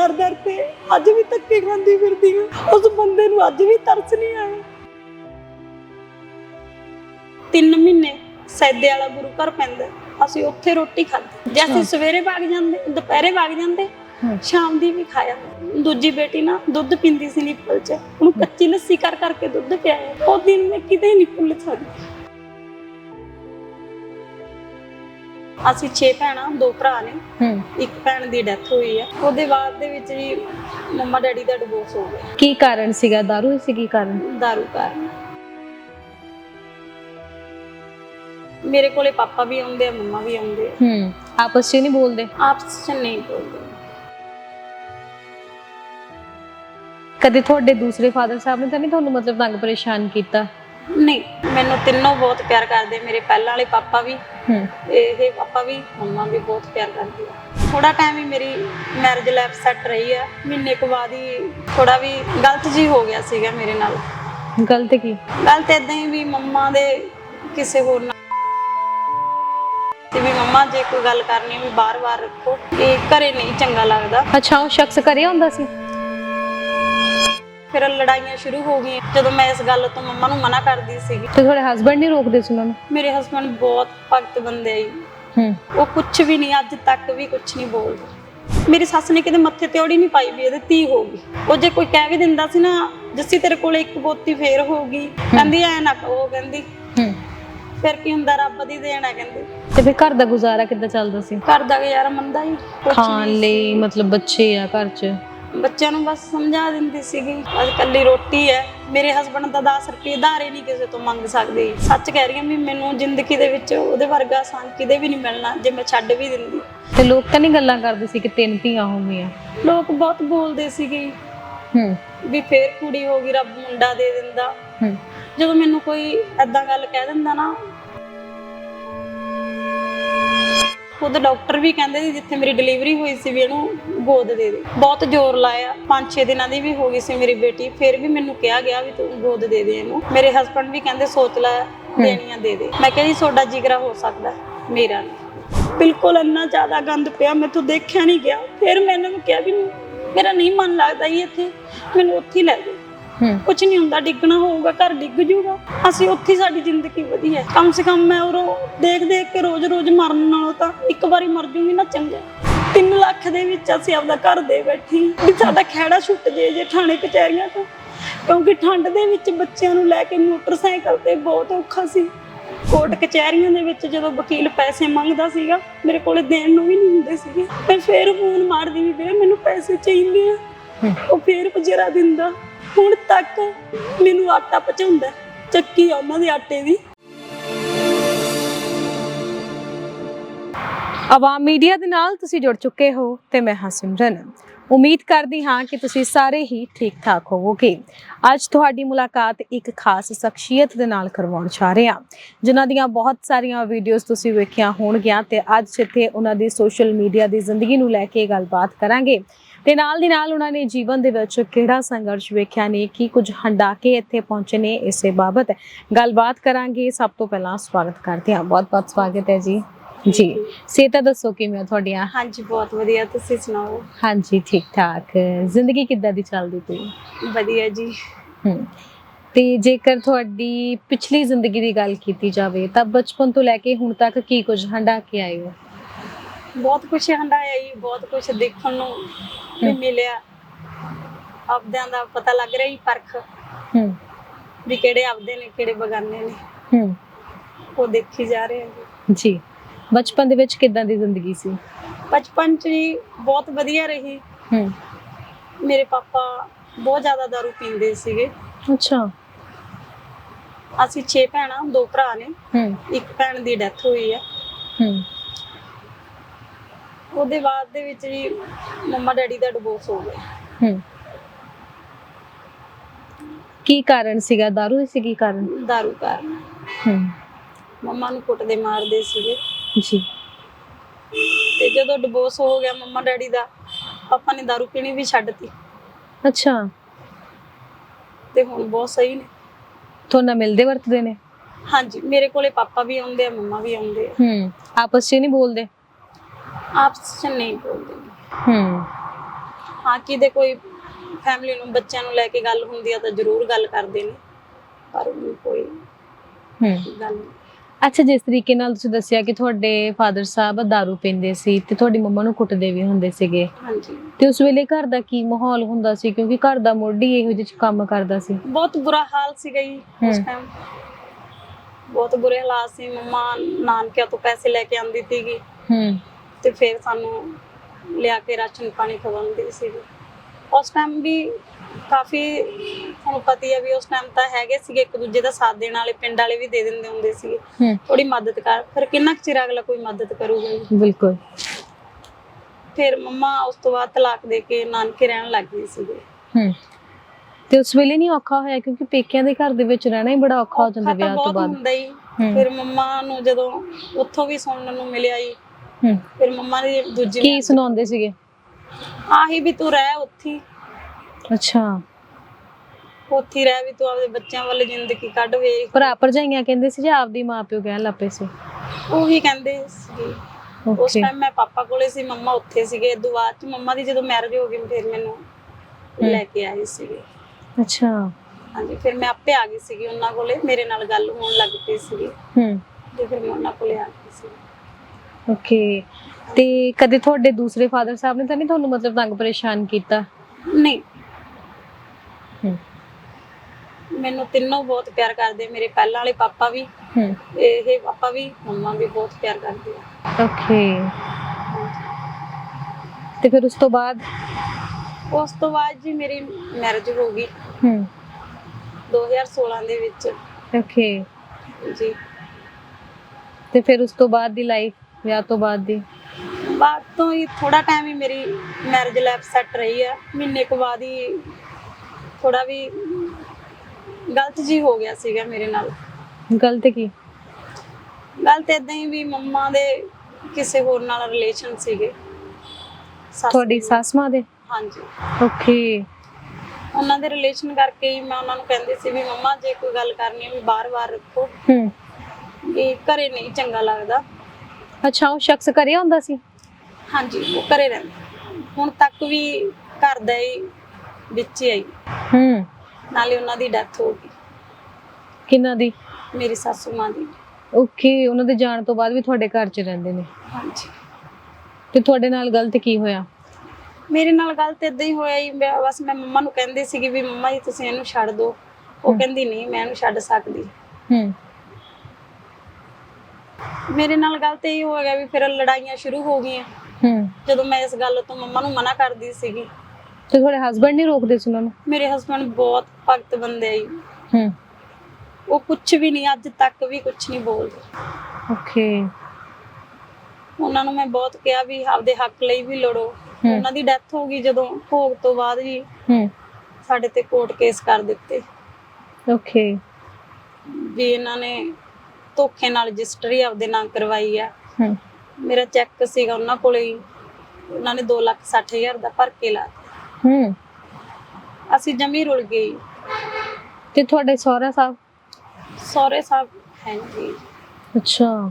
ਦਰ ਦਰ ਤੇ ਅੱਜ ਵੀ ਧੱਕੇ ਖਾਂਦੀ ਫਿਰਦੀ ਹਾਂ ਉਸ ਬੰਦੇ ਨੂੰ ਅੱਜ ਵੀ ਤਰਸ ਨਹੀਂ ਆਇਆ। ਤਿੰਨ ਮਹੀਨੇ ਸੈਦੇ ਵਾਲਾ ਗੁਰੂ ਘਰ ਪੈਂਦਾ। ਅਸੀਂ ਉੱਥੇ ਰੋਟੀ ਖਾਧੀ। ਜੇ ਅਸੀਂ ਸਵੇਰੇ ਵਗ ਜਾਂਦੇ ਦੁਪਹਿਰੇ ਵਗ ਜਾਂਦੇ। ਸ਼ਾਮ ਦੀ ਵੀ ਖਾਇਆ ਦੂਜੀ ਬੇਟੀ ਨਾ ਦੁੱਧ ਪੀਂਦੀ ਸੀ ਨਿੱਪਲ 'ਚ। ਉਹਨੂੰ ਕੱਚੀ ਲੱਸੀ ਕਰ ਕਰਕੇ ਦੁੱਧ ਪਿਆਇਆ। ਉਹ ਦਿਨ ਮੈਂ ਕਿਤੇ ਨਹੀਂ ਭੁੱਲ ਸਕਦੀ। ਅਸੀਂ 6 ਭੈਣਾਂ ਦੋ ਭਰਾ ਨੇ। ਹੂੰ। ਇੱਕ ਭੈਣ ਦੀ ਡੈਥ ਹੋਈ ਹੈ ਉਹਦੇ ਬਾਅਦ ਦੇ ਵਿੱਚ ਜੀ ਮੰਮਾ ਡੈਡੀ ਦਾ ਡਿਵੋਰਸ ਹੋ ਗਿਆ। ਕੀ ਕਾਰਨ ਸੀਗਾ? ਦਾਰੂ ਸੀ ਕੀ ਕਾਰਨ? ਦਾਰੂ ਕਾਰਨ। ਮੇਰੇ ਕੋਲੇ ਪਾਪਾ ਵੀ ਆਉਂਦੇ ਆ ਮੰਮਾ ਵੀ ਆਉਂਦੇ ਆ। ਹੂੰ। ਆਪਸ 'ਚ ਨਹੀਂ ਬੋਲਦੇ? ਆਪਸ ਚ ਨਹੀਂ ਬੋਲਦੇ। ਕਦੇ ਤੁਹਾਡੇ ਦੂਸਰੇ ਫਾਦਰ ਸਾਹਿਬ ਨੇ ਤਾਂ ਨਹੀਂ ਤੁਹਾਨੂੰ ਮਤਲਬ ਤੰਗ ਪਰੇਸ਼ਾਨ ਕੀਤਾ? ਨਹੀਂ ਮੈਨੂੰ ਤਿੰਨੋਂ ਬਹੁਤ ਪਿਆਰ ਕਰਦੇ। ਮੇਰੇ ਪਹਿਲਾਂ ਵਾਲੇ ਪਾਪਾ ਵੀ ਹੂੰ। ਇਹ ਪਾਪਾ ਵੀ ਮੰਮਾ ਵੀ ਬਹੁਤ ਪਿਆਰ ਕਰਦੀ ਆ। ਥੋੜਾ ਟਾਈਮ ਹੀ ਮੇਰੀ ਮੈਰਿਜ ਲਾਈਫ ਸੈੱਟ ਰਹੀ ਆ। ਮਹੀਨੇ ਕੁ ਬਾਅਦ ਹੀ ਥੋੜਾ ਵੀ ਗਲਤ ਜੀ ਹੋ ਗਿਆ ਸੀਗਾ ਮੇਰੇ ਨਾਲ। ਗਲਤ ਕੀ? ਗੱਲ ਤੇ ਇਦਾਂ ਹੀ ਵੀ ਮੰਮਾ ਦੇ ਕਿਸੇ ਹੋਰ ਨਾਲ ਤੇ ਵੀ ਮੰਮਾ ਜੇ ਕੋਈ ਗੱਲ ਕਰਨੀ ਵੀ ਬਾਰ-ਬਾਰ ਰੱਖੋ। ਇਹ ਘਰੇ ਨਹੀਂ ਚੰਗਾ ਲੱਗਦਾ। ਅੱਛਾ ਉਹ ਸ਼ਖਸ ਕਰਿਆ ਹੁੰਦਾ ਸੀ? ਫਿਰ ਲੜਾਈਆਂ ਸ਼ੁਰੂ ਹੋ ਗਈਆਂ। ਜਦੋਂ ਮੈਂ ਇਸ ਗੱਲ ਤੋਂ ਮੰਮਾ ਨੂੰ ਮਨਾ ਕਰਦੀ ਸੀਗੀ ਤੇ ਤੁਹਾਡੇ ਹਸਬੰਡ ਨਹੀਂ ਰੋਕਦੇ ਸੀ ਉਹਨਾਂ ਨੂੰ? ਮੇਰੇ ਹਸਬੰਡ ਬਹੁਤ ਭਗਤ ਬੰਦੇ ਆ ਜੀ। ਹੂੰ। ਉਹ ਕੁਝ ਵੀ ਨਹੀਂ ਅੱਜ ਤੱਕ ਵੀ ਕੁਝ ਨਹੀਂ ਬੋਲਦੇ। ਮੇਰੀ ਸੱਸ ਨੇ ਕਿਤੇ ਮੱਥੇ ਤੇ ਔੜੀ ਨਹੀਂ ਪਾਈ ਵੀ ਇਹਦੇ ਧੀ ਹੋਊਗੀ ਉਹ ਜੇ ਕੋਈ ਕਹਿ ਵੀ ਦਿੰਦਾ ਸੀ ਨਾ ਜੱਸੀ ਤੇਰੇ ਕੋਲੇ ਇੱਕ ਬੋਤੀ ਫੇਰ ਹੋਊਗੀ ਕਹਿੰਦੀ ਐ ਨਾ ਕਹੋ ਕਹਿੰਦੀ। ਹੂੰ। ਫਿਰ ਕੀ ਹੁੰਦਾ ਰੱਬ ਦੀ ਦੇਣ ਆ ਕਹਿੰਦੀ। ਤੇ ਫਿਰ ਘਰ ਦਾ ਗੁਜ਼ਾਰਾ ਕਿੱਦਾਂ ਚੱਲਦਾ ਸੀ? ਘਰ ਦਾ ਗੁਜ਼ਾਰਾ ਮੰਦਾ ਹੀ ਕੁਛ ਖਾਣ ਨਹੀਂ ਲਈ ਮਤਲਬ ਬੱਚੇ ਆ ਘਰ 'ਚ? ਬੱਚਿਆਂ ਨੂੰ ਬਸ ਸਮਝਾ ਦਿੰਦੀ ਸੀਗੀ। ਅੱਜ ਕੱਲੀ ਰੋਟੀ ਹੈ। ਮੇਰੇ ਹਸਬੰਡ ਤਾਂ 10 ਰੁਪਏ ਧਾਰੇ ਨਹੀਂ ਕਿਸੇ ਤੋਂ ਮੰਗ ਸਕਦੇ। ਸੱਚ ਕਹਿ ਰਹੀ ਹਾਂ ਵੀ ਮੈਨੂੰ ਜ਼ਿੰਦਗੀ ਦੇ ਵਿੱਚ ਉਹਦੇ ਵਰਗਾ ਆਸਾਨ ਕਿਤੇ ਵੀ ਨਹੀਂ ਮਿਲਣਾ ਜੇ ਮੈਂ ਛੱਡ ਵੀ ਦਿੰਦੀ। ਤੇ ਲੋਕ ਤਾਂ ਨਹੀਂ ਗੱਲਾਂ ਕਰਦੇ ਸੀ ਕਿ ਤਿੰਨ ਧੀਆਂ ਹੋ ਗਈਆਂ। ਲੋਕ ਬਹੁਤ ਬੋਲਦੇ ਸੀਗੇ ਹੂੰ। ਵੀ ਫੇਰ ਕੁੜੀ ਹੋ ਗਈ ਰੱਬ ਮੁੰਡਾ ਦੇ ਦਿੰਦਾ। ਹੂੰ। ਜਦੋਂ ਮੈਨੂੰ ਕੋਈ ਐਦਾਂ ਗੱਲ ਕਹਿ ਦਿੰਦਾ ਨਾ ਖੁਦ ਡਾਕਟਰ ਵੀ ਕਹਿੰਦੇ ਸੀ ਜਿੱਥੇ ਮੇਰੀ ਡਿਲੀਵਰੀ ਹੋਈ ਸੀ ਵੀ ਇਹਨੂੰ ਗੋਦ ਦੇ ਦੇ। ਬਹੁਤ ਜ਼ੋਰ ਲਾਇਆ। 5-6 ਦਿਨਾਂ ਦੀ ਵੀ ਹੋ ਗਈ ਸੀ ਮੇਰੀ ਬੇਟੀ। ਫਿਰ ਵੀ ਮੈਨੂੰ ਕਿਹਾ ਗਿਆ ਵੀ ਤੂੰ ਗੋਦ ਦੇ ਦੇ ਇਹਨੂੰ। ਮੇਰੇ ਹਸਬੰਡ ਵੀ ਕਹਿੰਦੇ ਸੋਚ ਲੈ ਦੇਣੀਆਂ ਦੇ ਦੇ। ਮੈਂ ਕਿਹਾ ਜੀ ਤੁਹਾਡਾ ਜਿਗਰਾ ਹੋ ਸਕਦਾ ਮੇਰਾ ਨਹੀਂ। ਬਿਲਕੁਲ ਇੰਨਾ ਜ਼ਿਆਦਾ ਗੰਦ ਪਿਆ ਮੈਥੋਂ ਦੇਖਿਆ ਨਹੀਂ ਗਿਆ। ਫਿਰ ਮੈਂ ਇਹਨਾਂ ਨੂੰ ਕਿਹਾ ਵੀ ਮੇਰਾ ਨਹੀਂ ਮਨ ਲੱਗਦਾ ਜੀ ਇੱਥੇ। ਮੈਨੂੰ ਉੱਥੇ ਲੈ ਜਾਓ। ਕੁਝ ਨਹੀਂ ਹੁੰਦਾ ਡਿੱਗਣਾ ਹੋਊਗਾ ਘਰ ਡਿੱਗ ਜੂਗਾ। ਅਸੀਂ ਉੱਥੇ ਸਾਡੀ ਜ਼ਿੰਦਗੀ ਵਧੀਆ। ਕਮ ਸੇ ਕਮ ਮੈਂ ਉਹ ਦੇਖ ਦੇਖ ਕੇ ਰੋਜ਼-ਰੋਜ਼ ਮਰਨ ਨਾਲੋਂ ਤਾਂ ਇੱਕ ਵਾਰੀ ਮਰ ਜੂਗੀ ਨਾ ਚੰਗਾ। 3 ਲੱਖ ਦੇ ਵਿੱਚ ਅਸੀਂ ਆਪਦਾ ਘਰ ਦੇ ਬੈਠੇ। ਵੀ ਸਾਡਾ ਖਹਿੜਾ ਛੁੱਟ ਜੇ ਜੇ ਥਾਣੇ ਕਚਹਿਰੀਆਂ ਤੋਂ। ਕਿਉਂਕਿ ਠੰਡ ਦੇ ਵਿੱਚ ਬੱਚਿਆਂ ਨੂੰ ਲੈ ਕੇ ਮੋਟਰਸਾਈਕਲ ਤੇ ਬਹੁਤ ਔਖਾ ਸੀ। ਕੋਰਟ ਕਚਹਿਰੀਆਂ ਦੇ ਵਿੱਚ ਜਦੋਂ ਵਕੀਲ ਪੈਸੇ ਮੰਗਦਾ ਸੀਗਾ ਮੇਰੇ ਕੋਲੇ ਦੇਣ ਨੂੰ ਵੀ ਨਹੀਂ ਹੁੰਦੇ ਸੀਗੇ। ਮੈਂ ਫੇਰ ਫੋਨ ਮਾਰਦੀ ਵੀ ਵੀਰੇ ਮੈਨੂੰ ਪੈਸੇ ਚਾਹੀਦੇ ਆ। ਉਹ ਫੇਰ ਪਜਰਾ ਦਿੰਦਾ। ਹੁਣ ਤੱਕ ਮੈਨੂੰ ਆਟਾ ਪਚਾਉਂਦਾ ਚੱਕੀ ਆ ਉਹਨਾਂ ਦੇ ਆਟੇ ਦੀ। ਆਵਾਮ ਮੀਡੀਆ ਦੇ ਨਾਲ ਤੁਸੀਂ ਜੁੜ ਚੁੱਕੇ ਹੋ ਤੇ ਮੈਂ ਹਾਂ ਸਿਮਰਨ। ਉਮੀਦ ਕਰਦੀ ਹਾਂ ਕਿ ਤੁਸੀਂ ਸਾਰੇ ਹੀ ਠੀਕ ਠਾਕ ਹੋਵੋਗੇ। ਅੱਜ ਤੁਹਾਡੀ ਮੁਲਾਕਾਤ ਇੱਕ ਖਾਸ ਸ਼ਖਸੀਅਤ ਦੇ ਨਾਲ ਕਰਵਾਉਣ ਜਾ ਰਹੇ ਹਾਂ, ਜਿਨ੍ਹਾਂ ਦੀਆਂ ਬਹੁਤ ਸਾਰੀਆਂ ਵੀਡੀਓਜ਼ ਤੁਸੀਂ ਵੇਖੀਆਂ ਹੋਣਗੀਆਂ ਤੇ ਅੱਜ ਇੱਥੇ ਉਹਨਾਂ ਦੀ ਸੋਸ਼ਲ ਮੀਡੀਆ ਦੀ ਜ਼ਿੰਦਗੀ ਨੂੰ ਲੈ ਕੇ ਗੱਲਬਾਤ ਕਰਾਂਗੇ। ਤੇ ਨਾਲ ਦੀ ਨਾਲ ਉਹਨਾਂ ਨੇ ਜੀਵਨ ਦੇ ਵਿੱਚ ਕਿਹੜਾ ਸੰਘਰਸ਼ ਵੇਖਿਆ ਨੇ ਕੀ ਕੁਝ ਹੰਡਾ ਕੇ ਇੱਥੇ ਪਹੁੰਚੇ ਨੇ ਇਸੇ ਬਾਬਤ ਗੱਲਬਾਤ ਕਰਾਂਗੇ। ਸਭ ਤੋਂ ਪਹਿਲਾਂ ਸਵਾਗਤ ਕਰਦੇ ਹਾਂ। ਬਹੁਤ ਬਹੁਤ ਸਵਾਗਤ ਹੈ ਜੀ। ਜੀ ਸਿਹਤਾਂ ਦੱਸੋ ਕਿਵੇਂ ਆ ਤੁਹਾਡੀਆਂ? ਹਾਂਜੀ ਬਹੁਤ ਵਧੀਆ। ਤੁਸੀਂ ਸੁਣਾਓ? ਹਾਂਜੀ ਠੀਕ ਠਾਕ ਜ਼ਿੰਦਗੀ ਕਿੱਦਾਂ ਦੀ ਚੱਲਦੀ ਪਈ? ਵਧੀਆ ਜੀ। ਹੂੰ। ਤੇ ਜੇਕਰ ਤੁਹਾਡੀ ਪਿਛਲੀ ਜ਼ਿੰਦਗੀ ਦੀ ਗੱਲ ਕੀਤੀ ਜਾਵੇ ਤਾਂ ਬਚਪਨ ਤੋਂ ਲੈ ਕੇ ਹੁਣ ਤੱਕ ਕੀ ਕੁਝ ਹੰਡਾ ਕੇ ਆਏ ਹੋ? ਬਹੁਤ ਕੁਝ ਹੰਡਾਇਆ ਜੀ ਬਹੁਤ ਕੁਝ ਦੇਖਣ ਨੂੰ ਵੀ ਮਿਲਿਆ। ਆਪਦਿਆਂ ਦਾ ਪਤਾ ਲੱਗ ਰਿਹਾ ਜੀ ਪਰਖ ਹੂੰ। ਵੀ ਕਿਹੜੇ ਆਪਦੇ ਨੇ ਕਿਹੜੇ ਬਗਾਨੇ ਨੇ। ਹੂੰ। ਉਹ ਦੇਖੀ ਜਾ ਰਹੇ ਹਾਂ ਜੀ। ਬਚਪਨ ਦੇ ਵਿੱਚ ਕਿੱਦਾਂ ਦੀ ਜ਼ਿੰਦਗੀ ਸੀ? ਬਚਪਨ ਚ ਜੀ ਬਹੁਤ ਵਧੀਆ ਰਹੀ। ਹੂੰ। ਮੇਰੇ ਪਾਪਾ ਬਹੁਤ ਜ਼ਿਆਦਾ ਦਾਰੂ ਪੀਂਦੇ ਸੀਗੇ। ਅੱਛਾ। ਅਸੀਂ 6 ਭੈਣਾਂ ਦੋ ਭਰਾ ਨੇ। ਹੂੰ। ਇੱਕ ਭੈਣ ਦੀ ਡੈਥ ਹੋਈ ਹੈ ਹੂੰ। ਉਹਦੇ ਬਾਅਦ ਦੇ ਵਿੱਚ ਜੀ ਮੰਮਾ ਡੈਡੀ ਦਾ ਡਿਵੋਰਸ ਹੋ ਗਿਆ। ਹੂੰ। ਕੀ ਕਾਰਨ ਸੀਗਾ? ਦਾਰੂ ਸੀ ਕੀ ਕਾਰਨ? ਦਾਰੂ ਕਾਰਨ। ਹੂੰ। ਮੰਮਾ ਨੂੰ ਕੁੱਟਦੇ ਮਾਰਦੇ ਸੀਗੇ। ਜੀ। ਤੇ ਜਦੋਂ ਡਿਵੋਰਸ ਹੋ ਗਿਆ ਮੰਮਾ ਡੈਡੀ ਦਾ ਪਾਪਾ ਨੇ ਦਾਰੂ ਪੀਣੀ ਵੀ ਛੱਡਤੀ ਅੱਛਾ। ਤੇ ਹੁਣ ਬਹੁਤ ਸਹੀ ਨੇ। ਤੁਹਾਨੂੰ ਮਿਲਦੇ ਵਰਤਦੇ ਨੇ? ਹਾਂਜੀ ਮੇਰੇ ਕੋਲੇ ਪਾਪਾ ਵੀ ਆਉਂਦੇ ਆ ਮੰਮਾ ਵੀ ਆਉਂਦੇ ਆ। ਹੂੰ। ਆਪਸ 'ਚ ਨਹੀਂ ਬੋਲਦੇ? ਆਪਸ ਚ ਨਹੀਂ ਬੋਲਦੇ। ਹੂੰ। ਹਾਂ ਕਿਤੇ ਕੋਈ ਫੈਮਿਲੀ ਨੂੰ ਬੱਚਿਆਂ ਨੂੰ ਲੈ ਕੇ ਗੱਲ ਹੁੰਦੀ ਆ ਤਾਂ ਜ਼ਰੂਰ ਗੱਲ ਕਰਦੇ ਨੇ ਪਰ ਵੀ ਕੋਈ ਹੂੰ। ਗੱਲ ਨਹੀਂ। ਅੱਛਾ ਜਿਸ ਤਰੀਕੇ ਨਾਲ ਤੁਸੀਂ ਦੱਸਿਆ ਕਿ ਤੁਹਾਡੇ ਫਾਦਰ ਸਾਹਿਬ दारू ਪੀਂਦੇ ਸੀ ਤੇ ਤੁਹਾਡੀ ਮੰਮਾ ਨੂੰ ਕੁੱਟਦੇ ਵੀ ਹੁੰਦੇ ਸੀਗੇ। ਹਾਂਜੀ। ਤੇ ਉਸ ਵੇਲੇ ਘਰ ਦਾ ਕੀ ਮਾਹੌਲ ਹੁੰਦਾ ਸੀ? ਕਿਉਂਕਿ ਘਰ ਦਾ ਮੋਢੀ ਇਹੋ ਜਿਹੇ ਚ ਕੰਮ ਕਰਦਾ ਸੀ। ਬਹੁਤ ਬੁਰਾ ਹਾਲ ਸੀਗਾ ਜੀ ਉਸ ਹੂੰ। ਟਾਈਮ ਬਹੁਤ ਬੁਰੇ ਹਾਲਾਤ ਸੀ। ਮੰਮਾ ਨਾਨਕਿਆਂ ਤੋਂ ਪੈਸੇ ਲੈ ਕੇ ਆਉਂਦੀ ਸੀਗੀ। ਹੂੰ। ਤੇ ਫਿਰ ਸਾਨੂੰ ਲਿਆ ਕੇ ਰਾਸ਼ਨ ਪਾਣੀ ਖਵਾਉਂਦੀ ਸੀ ਉਸ ਟਾਈਮ ਵੀ ਕਾਫੀ ਤੁਹਾਨੂੰ ਪਤਾ ਹੀ ਆ ਵੀ ਉਸ ਟਾਈਮ ਤਾਂ ਹੈਗੇ ਸੀਗੇ ਇੱਕ ਦੂਜੇ ਦਾ ਸਾਥ ਦੇਣ ਵਾਲੇ ਪਿੰਡ ਵਾਲੇ ਵੀ ਦੇ ਦਿੰਦੇ ਹੁੰਦੇ ਹੂੰ। ਥੋੜੀ ਮਦਦ ਕਰ ਫਿਰ ਕਿੰਨਾ ਕੁ ਚਿਰ ਅਗਲਾ ਕੋਈ ਮਦਦ ਕਰੂਗਾ ਜੀ? ਬਿਲਕੁਲ। ਫਿਰ ਮੰਮਾ ਉਸ ਤੋਂ ਬਾਅਦ ਤਲਾਕ ਦੇ ਕੇ ਨਾਨਕੇ ਰਹਿਣ ਲੱਗ ਗਈ ਸੀਗੇ। ਹੂੰ। ਤੇ ਉਸ ਵੇਲੇ ਨਹੀਂ ਔਖਾ ਹੋਇਆ ਕਿਉਂਕਿ ਪੇਕਿਆਂ ਦੇ ਘਰ ਦੇ ਵਿੱਚ ਰਹਿਣਾ ਹੀ ਬੜਾ ਔਖਾ ਹੋ ਜਾਂਦਾ ਔਖਾ ਤਾਂ ਵਿਆਹ ਤੋਂ ਬਹੁਤ ਬਾਅਦ। ਹੁੰਦਾ ਹੀ। ਹੂੰ। ਫਿਰ ਮੰਮਾ ਨੂੰ ਜਦੋਂ ਉੱਥੋਂ ਵੀ ਸੁਣਨ ਨੂੰ ਮਿਲਿਆ ਜੀ ਹੂੰ। ਫਿਰ ਮੰਮਾ ਦੀ ਦੂਜੀ ਕੀ ਸੁਣਾਉਂਦੇ ਸੀਗੇ? ਆਹੀ ਵੀ ਤੂੰ ਰਹਿ ਉੱਥੀ ਅੱਛਾ। ਉੱਥੀ ਰਹਿ ਵੀ ਤੂੰ ਆਪਦੇ ਬੱਚਿਆਂ ਵੱਲ ਜ਼ਿੰਦਗੀ ਕੱਢ ਵੇਖ। ਭਰਾ ਭਰਜਾਈਆਂ ਕਹਿੰਦੇ ਸੀ ਜਾਂ ਆਪਦੀ ਮਾਂ ਪਿਓ ਕਹਿਣ ਲੱਪੇ ਸੀ? ਉਹੀ ਕਹਿੰਦੇ ਸੀ ਉਸ ਓਕੇ ਟਾਈਮ ਮੈਂ ਪਾਪਾ ਕੋਲੇ ਸੀ ਮੰਮਾ ਉੱਥੇ ਸੀਗੇ। ਉਦੋਂ ਬਾਅਦ ਚ ਮੰਮਾ ਦੀ ਜਦੋਂ ਮੈਰਿਜ ਹੋ ਗਈ ਫਿਰ ਮੈਨੂੰ ਲੈ ਕੇ ਆਏ ਸੀਗੇ। ਅੱਛਾ। ਹਾਂਜੀ ਫਿਰ ਮੈਂ ਆਪੇ ਆ ਗਈ ਸੀਗੀ ਉਹਨਾਂ ਕੋਲੇ। ਮੇਰੇ ਨਾਲ ਗੱਲ ਹੋਣ ਲੱਗ ਪਈ ਸੀਗੀ। ਹੂੰ। ਤੇ ਫਿਰ ਮੈਂ ਉਹਨਾਂ ਕੋਲੇ ਆ ਗਈ ਸੀ ਓਕੇ ਤੇ ਕਦੇ ਤੁਹਾਡੇ ਦੂਸਰੇ ਫਾਦਰ ਸਾਹਿਬ ਨੇ ਤਾਂ ਨਹੀਂ ਤੁਹਾਨੂੰ ਮਤਲਬ ਤੰਗ ਪਰੇਸ਼ਾਨ ਕੀਤਾ? ਨਹੀਂ। ਹੂੰ। ਮੈਨੂੰ ਤਿੰਨੋਂ ਬਹੁਤ ਪਿਆਰ ਕਰਦੇ ਮੇਰੇ ਪਹਿਲਾਂ ਵਾਲੇ ਪਾਪਾ ਵੀ ਹੂੰ। ਇਹ ਪਾਪਾ ਵੀ ਮੰਮਾ ਵੀ ਬਹੁਤ ਪਿਆਰ ਕਰਦੇ ਆ। ਓਕੇ ਤੇ ਫਿਰ ਉਸ ਤੋਂ ਬਾਅਦ? ਉਸ ਤੋਂ ਬਾਅਦ ਜੀ ਮੇਰੀ ਮੈਰਿਜ ਹੋ ਗਈ। ਹੂੰ। 2016 ਦੇ ਵਿੱਚ। ਓਕੇ ਜੀ। ਤੇ ਫਿਰ ਉਸ ਤੋਂ ਬਾਅਦ ਦੀ ਲਾਈਫ ਵਿਆਹ ਤੋਂ ਬਾਅਦ ਦੀ? ਬਾਅਦ ਤੋਂ ਹੀ ਥੋੜਾ ਟਾਈਮ ਹੀ ਮੇਰੀ ਮੈਰਿਜ ਲਾਈਫ ਸੈੱਟ ਰਹੀ ਆ। ਮਹੀਨੇ ਕੁ ਬਾਅਦ ਹੀ ਥੋੜਾ ਵੀ ਗਲਤ ਜੀ ਹੋ ਗਿਆ ਸੀਗਾ ਮੇਰੇ ਨਾਲ। ਗਲਤ ਕੀ? ਗਲਤ ਇਦਾਂ ਹੀ ਵੀ ਮੰਮਾ ਦੇ ਕਿਸੇ ਹੋਰ ਨਾਲ ਰਿਲੇਸ਼ਨ ਸੀਗੇ। ਸੱਸ ਤੁਹਾਡੀ। ਸੱਸ ਮਾਂ ਦੇ? ਹਾਂਜੀ। ਓਕੇ। ਉਹਨਾਂ ਦੇ ਰਿਲੇਸ਼ਨ ਕਰਕੇ ਹੀ ਮੈਂ ਉਹਨਾਂ ਨੂੰ ਕਹਿੰਦੀ ਸੀ ਵੀ ਮੰਮਾ ਜੇ ਕੋਈ ਗੱਲ ਕਰਨੀ ਹੈ ਵੀ ਬਾਰ-ਬਾਰ ਰੱਖੋ। ਹੂੰ। ਵੀ ਘਰੇ ਨਹੀਂ ਚੰਗਾ ਲੱਗਦਾ। ਅੱਛਾ ਉਹ ਸ਼ਖਸ ਕਰਿਆ ਹੁੰਦਾ ਸੀ? ਹਾਂਜੀ ਉਹ ਘਰੇ ਰਹਿੰਦਾ। ਹੁਣ ਤੱਕ ਵੀ ਘਰ ਦਾ ਹੀ ਵਿੱਚ ਹੀ ਆਈ ਹੂੰ। ਨਾਲੇ ਉਹਨਾਂ ਦੀ ਡੈਥ ਹੋ ਗਈ। ਕਿੰਨਾ ਦੀ? ਮੇਰੀ ਸਾਸੂ ਮਾਂ ਦੀ। ਓਕੇ ਉਹਨਾਂ ਦੇ ਜਾਣ ਤੋਂ ਬਾਅਦ ਵੀ ਤੁਹਾਡੇ ਘਰ 'ਚ ਰਹਿੰਦੇ ਨੇ? ਹਾਂਜੀ। ਤੇ ਤੁਹਾਡੇ ਨਾਲ ਗਲਤ ਕੀ ਹੋਇਆ? ਮੇਰੇ ਨਾਲ ਗੱਲ ਤੇ ਇਦਾਂ ਹੀ ਹੋਇਆ ਹੀ ਮੈਂ- ਬਸ ਮੈਂ ਮੰਮਾ ਨੂੰ ਕਹਿੰਦੀ ਸੀਗੀ ਵੀ ਮੰਮਾ ਜੀ ਤੁਸੀਂ ਇਹਨੂੰ ਛੱਡ ਦਿਓ। ਉਹ ਕਹਿੰਦੀ ਨਹੀਂ ਮੈਂ ਇਹਨੂੰ ਛੱਡ ਸਕਦੀ। ਹੂੰ। ਮੇਰੇ ਨਾਲ ਗੱਲ ਤੇ ਇਹ ਹੋ ਗਿਆ ਵੀ ਫਿਰ ਲੜਾਈਆਂ ਸ਼ੁਰੂ ਹੋ ਗਈਆਂ। ਹੂੰ। ਜਦੋਂ ਮੈਂ ਇਸ ਗੱਲ ਤੋਂ ਮੰਮਾ ਨੂੰ ਮਨਾ ਕਰਦੀ ਸੀਗੀ। ਤੇ ਤੁਹਾਡੇ ਹਸਬੰਡ ਨਹੀਂ ਰੋਕਦੇ ਸੀ ਉਹਨਾਂ ਨੂੰ? ਮੇਰੇ ਹਸਬੰਡ ਬਹੁਤ ਭਗਤ ਬੰਦੇ ਆ ਜੀ। ਹੂੰ। ਉਹ ਕੁਝ ਵੀ ਨਹੀਂ ਅੱਜ ਤੱਕ ਵੀ ਕੁਝ ਨਹੀਂ ਬੋਲਦੇ। ਓਕੇ ਉਹਨਾਂ ਨੂੰ ਮੈਂ ਬਹੁਤ ਕਿਹਾ ਵੀ ਆਪਦੇ ਹੱਕ ਲਈ ਵੀ ਲੜੋ। ਹੂੰ। ਉਹਨਾਂ ਦੀ ਡੈਥ ਹੋ ਗਈ ਜਦੋਂ ਭੋਗ ਤੋਂ ਬਾਅਦ ਜੀ ਹੂੰ। ਸਾਡੇ ਤੇ ਕੋਰਟ ਕੇਸ ਕਰ ਦਿੱਤੇ। ਓਕੇ ਵੀ ਇਹਨਾਂ ਨੇ ਧੋਖੇ ਨਾਲ ਰਜਿਸਟਰੀ ਆਪਦੇ ਨਾਂ ਕਰਵਾਈ ਆ। ਹੂੰ। ਮੇਰਾ ਚੈੱਕ ਸੀਗਾ ਉਹਨਾਂ ਕੋਲੇ ਹੀ। ਉਹਨਾਂ ਨੇ 2 ਲੱਖ 60 ਹਜ਼ਾਰ ਦਾ ਭਰ ਕੇ ਲਾ ਦਿੱਤਾ। ਹੂੰ। ਅਸੀਂ ਜਮੀ ਰੁਲ ਗਏ। ਤੇ ਤੁਹਾਡੇ ਸਹੁਰਾ ਸਾਹਿਬ? ਸਹੁਰੇ ਸਾਹਿਬ ਹੈ ਨੀ ਜੀ। ਅੱਛਾ।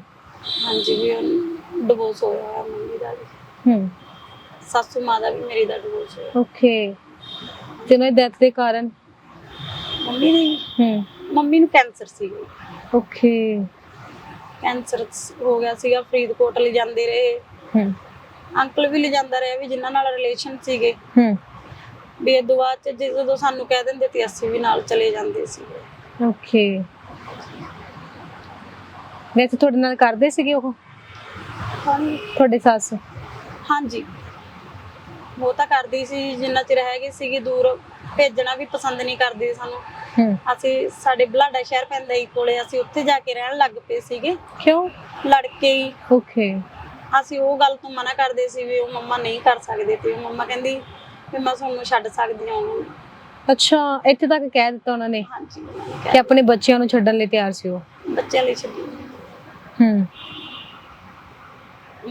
ਹਾਂਜੀ ਵੀ ਡਿਵੋਰਸ ਹੋਇਆ ਮੰਮੀ ਦਾ ਵੀ ਹੂੰ। ਸਾਸੂ ਮਾਂ ਦਾ ਵੀ ਮੇਰੀ ਦਾ ਡਿਵੋਰਸ ਹੋਇਆ। ਓਕੇ। ਤੇ ਉਹਨਾਂ ਦੀ ਡੈਥ ਦੇ ਕਾਰਨ? ਮੰਮੀ ਨੇ ਹੂੰ। ਮੰਮੀ ਨੂੰ ਕੈਂਸਰ ਸੀਗਾ। ਓਕੇ। ਕੈਂਸਰ ਹੋ ਗਿਆ ਸੀਗਾ ਫਰੀਦਕੋਟ ਲੈ ਜਾਂਦੇ ਰਹੇ। ਹੂੰ। ਅੰਕਲ ਵੀ ਲੈ ਜਾਂਦਾ ਰਿਹਾ ਵੀ ਜਿਨ੍ਹਾਂ ਨਾਲ ਰਿਲੇਸ਼ਨ ਸੀਗੇ। ਹੂੰ। ਵੀ ਇਹ ਚ ਜਦੋਂ ਸਾਨੂੰ ਕਹਿ ਦਿੰਦੇ ਤੇ ਅਸੀਂ ਵੀ ਨਾਲ ਚਲੇ ਜਾਂਦੇ ਸੀਗੇ ਓਕੇ ਵੈਸੇ ਤੁਹਾਡੇ ਨਾਲ ਕਰਦੇ ਸੀਗੇ ਉਹ? ਹਾਂਜੀ ਤੁਹਾਡੇ ਸੱਸ? ਹਾਂਜੀ। ਉਹ ਤਾਂ ਕਰਦੀ ਸੀ ਜਿੰਨਾ ਚਿਰ ਹੈਗੇ ਸੀਗੇ ਦੂਰ ਭੇਜਣਾ ਵੀ ਪਸੰਦ ਨਹੀਂ ਕਰਦੀ ਸਾਨੂੰ। ਅਸੀਂ ਸਾਡੇ ਬਲਾਡਾ ਸ਼ਹਿਰ ਪੈਂਦਾ ਹੀ ਕੋਲੇ ਅਸੀਂ ਉੱਥੇ ਜਾ ਕੇ ਰਹਿਣ ਲੱਗ ਪਏ ਸੀਗੇ। ਕਿਉਂ? ਲੜ ਕੇ ਹੀ। ਓਕੇ। ਅਸੀਂ ਉਹ ਗੱਲ ਤੋਂ ਮਨਾ ਕਰਦੇ ਸੀ ਵੀ ਉਹ ਮੰਮਾ ਨਹੀਂ ਕਰ ਸਕਦੇ ਤੇ ਉਹ ਮੰਮਾ ਕਹਿੰਦੀ ਵੀ ਮੈਂ ਤੁਹਾਨੂੰ ਛੱਡ ਸਕਦੀ ਹਾਂ ਉਹਨੂੰ। ਅੱਛਾ ਇੱਥੇ ਤੱਕ ਕਹਿ ਦਿੱਤਾ ਉਹਨਾਂ ਨੇ ਹਾਂਜੀ ਉਹਨਾਂ ਨੇ ਕਿ ਕਿਹਾ ਆਪਣੇ ਬੱਚਿਆਂ ਨੂੰ ਛੱਡਣ ਲਈ ਤਿਆਰ ਸੀ ਉਹ। ਬੱਚਿਆਂ ਲਈ ਛੱਡੀ। ਹੂੰ।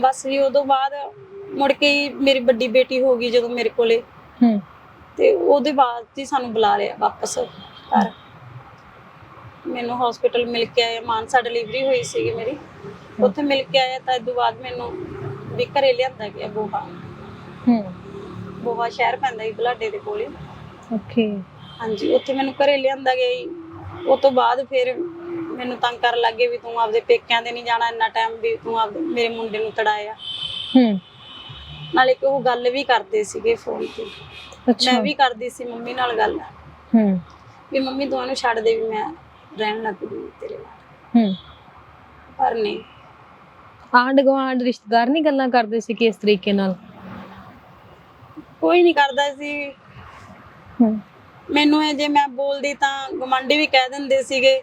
ਬਸ ਜੀ ਉਦੋਂ ਬਾਅਦ ਮੁੜ ਕੇ ਹੀ ਮੇਰੀ ਵੱਡੀ ਬੇਟੀ ਹੋ ਗਈ ਜਦੋਂ ਮੇਰੇ ਕੋਲੇ। ਹੂੰ। ਤੇ ਉਹਦੇ ਬਾਅਦ ਹੀ ਸਾਨੂੰ ਬੁਲਾ ਲਿਆ ਵਾਪਸ। ਘਰ। ਮੈਨੂੰ ਹਸਪੀਟਲ ਮਿਲ ਕੇ ਆਇਆ ਮਾਨਸਾ ਡਿਲੀਵਰੀ ਹੋਈ ਸੀਗੀ ਮੇਰੀ। ਉੱਥੇ ਮਿਲ ਕੇ ਆਇਆ ਤਾਂ ਇਦੋਂ ਬਾਅਦ ਮੈਨੂੰ ਵੀ ਘਰੇ ਲਿਆਂਦਾ ਗਿਆ ਬੋਹਾ ਹੂੰ। ਬੋਹਾ ਸ਼ਹਿਰ ਪੈਂਦਾ ਜੀ ਬਲਾਡੇ ਦੇ ਕੋਲੇ। ਓਕੇ। ਹਾਂਜੀ ਉੱਥੇ ਮੈਨੂੰ ਘਰੇ ਲਿਆਂਦਾ ਗਿਆ ਜੀ। ਉਸ ਤੋਂ ਬਾਅਦ ਫਿਰ ਮੈਨੂੰ ਤੰਗ ਕਰਨ ਲੱਗੇ ਵੀ ਤੂੰ ਆਪਦੇ ਪੇਕਿਆਂ ਦੇ ਨਹੀਂ ਜਾਣਾ ਇੰਨਾ ਟਾਈਮ ਵੀ ਤੂੰ ਆਪਦੇ ਮੇਰੇ ਮੁੰਡੇ ਨੂੰ ਤੜਾਇਆ। ਹੂੰ। ਨਾਲੇ ਕਿ ਉਹ ਗੱਲ ਵੀ ਕਰਦੇ ਸੀਗੇ ਫੋਨ ਤੇ। ਅੱਛਾ। ਮੈਂ ਵੀ ਕਰਦੀ ਸੀ ਮੰਮੀ ਨਾਲ ਗੱਲ। ਹੂੰ। ਵੀ ਮੰਮੀ ਇਹਨੂੰ ਛੱਡ ਦੇ ਵੀ ਮੈਂ ਰਹਿਣ ਲੱਗ ਗਈ ਤੇਰੇ ਨਾਲ। ਹੂੰ। ਪਰ ਨਹੀਂ। ਆਂਡ ਗਵਾਂਡ ਰਿਸ਼ਤੇਦਾਰ ਨਹੀਂ ਗੱਲਾਂ ਕਰਦੇ ਸੀ ਕਿ ਇਸ ਤਰੀਕੇ ਨਾਲ? ਕੋਈ ਨਹੀਂ ਕਰਦਾ ਸੀ। ਹੂੰ। ਮੈਨੂੰ ਇਹ ਜੇ ਮੈਂ ਬੋਲਦੀ ਤਾਂ ਗਮੰਡੀ ਵੀ ਕਹਿ ਦਿੰਦੇ ਸੀਗੇ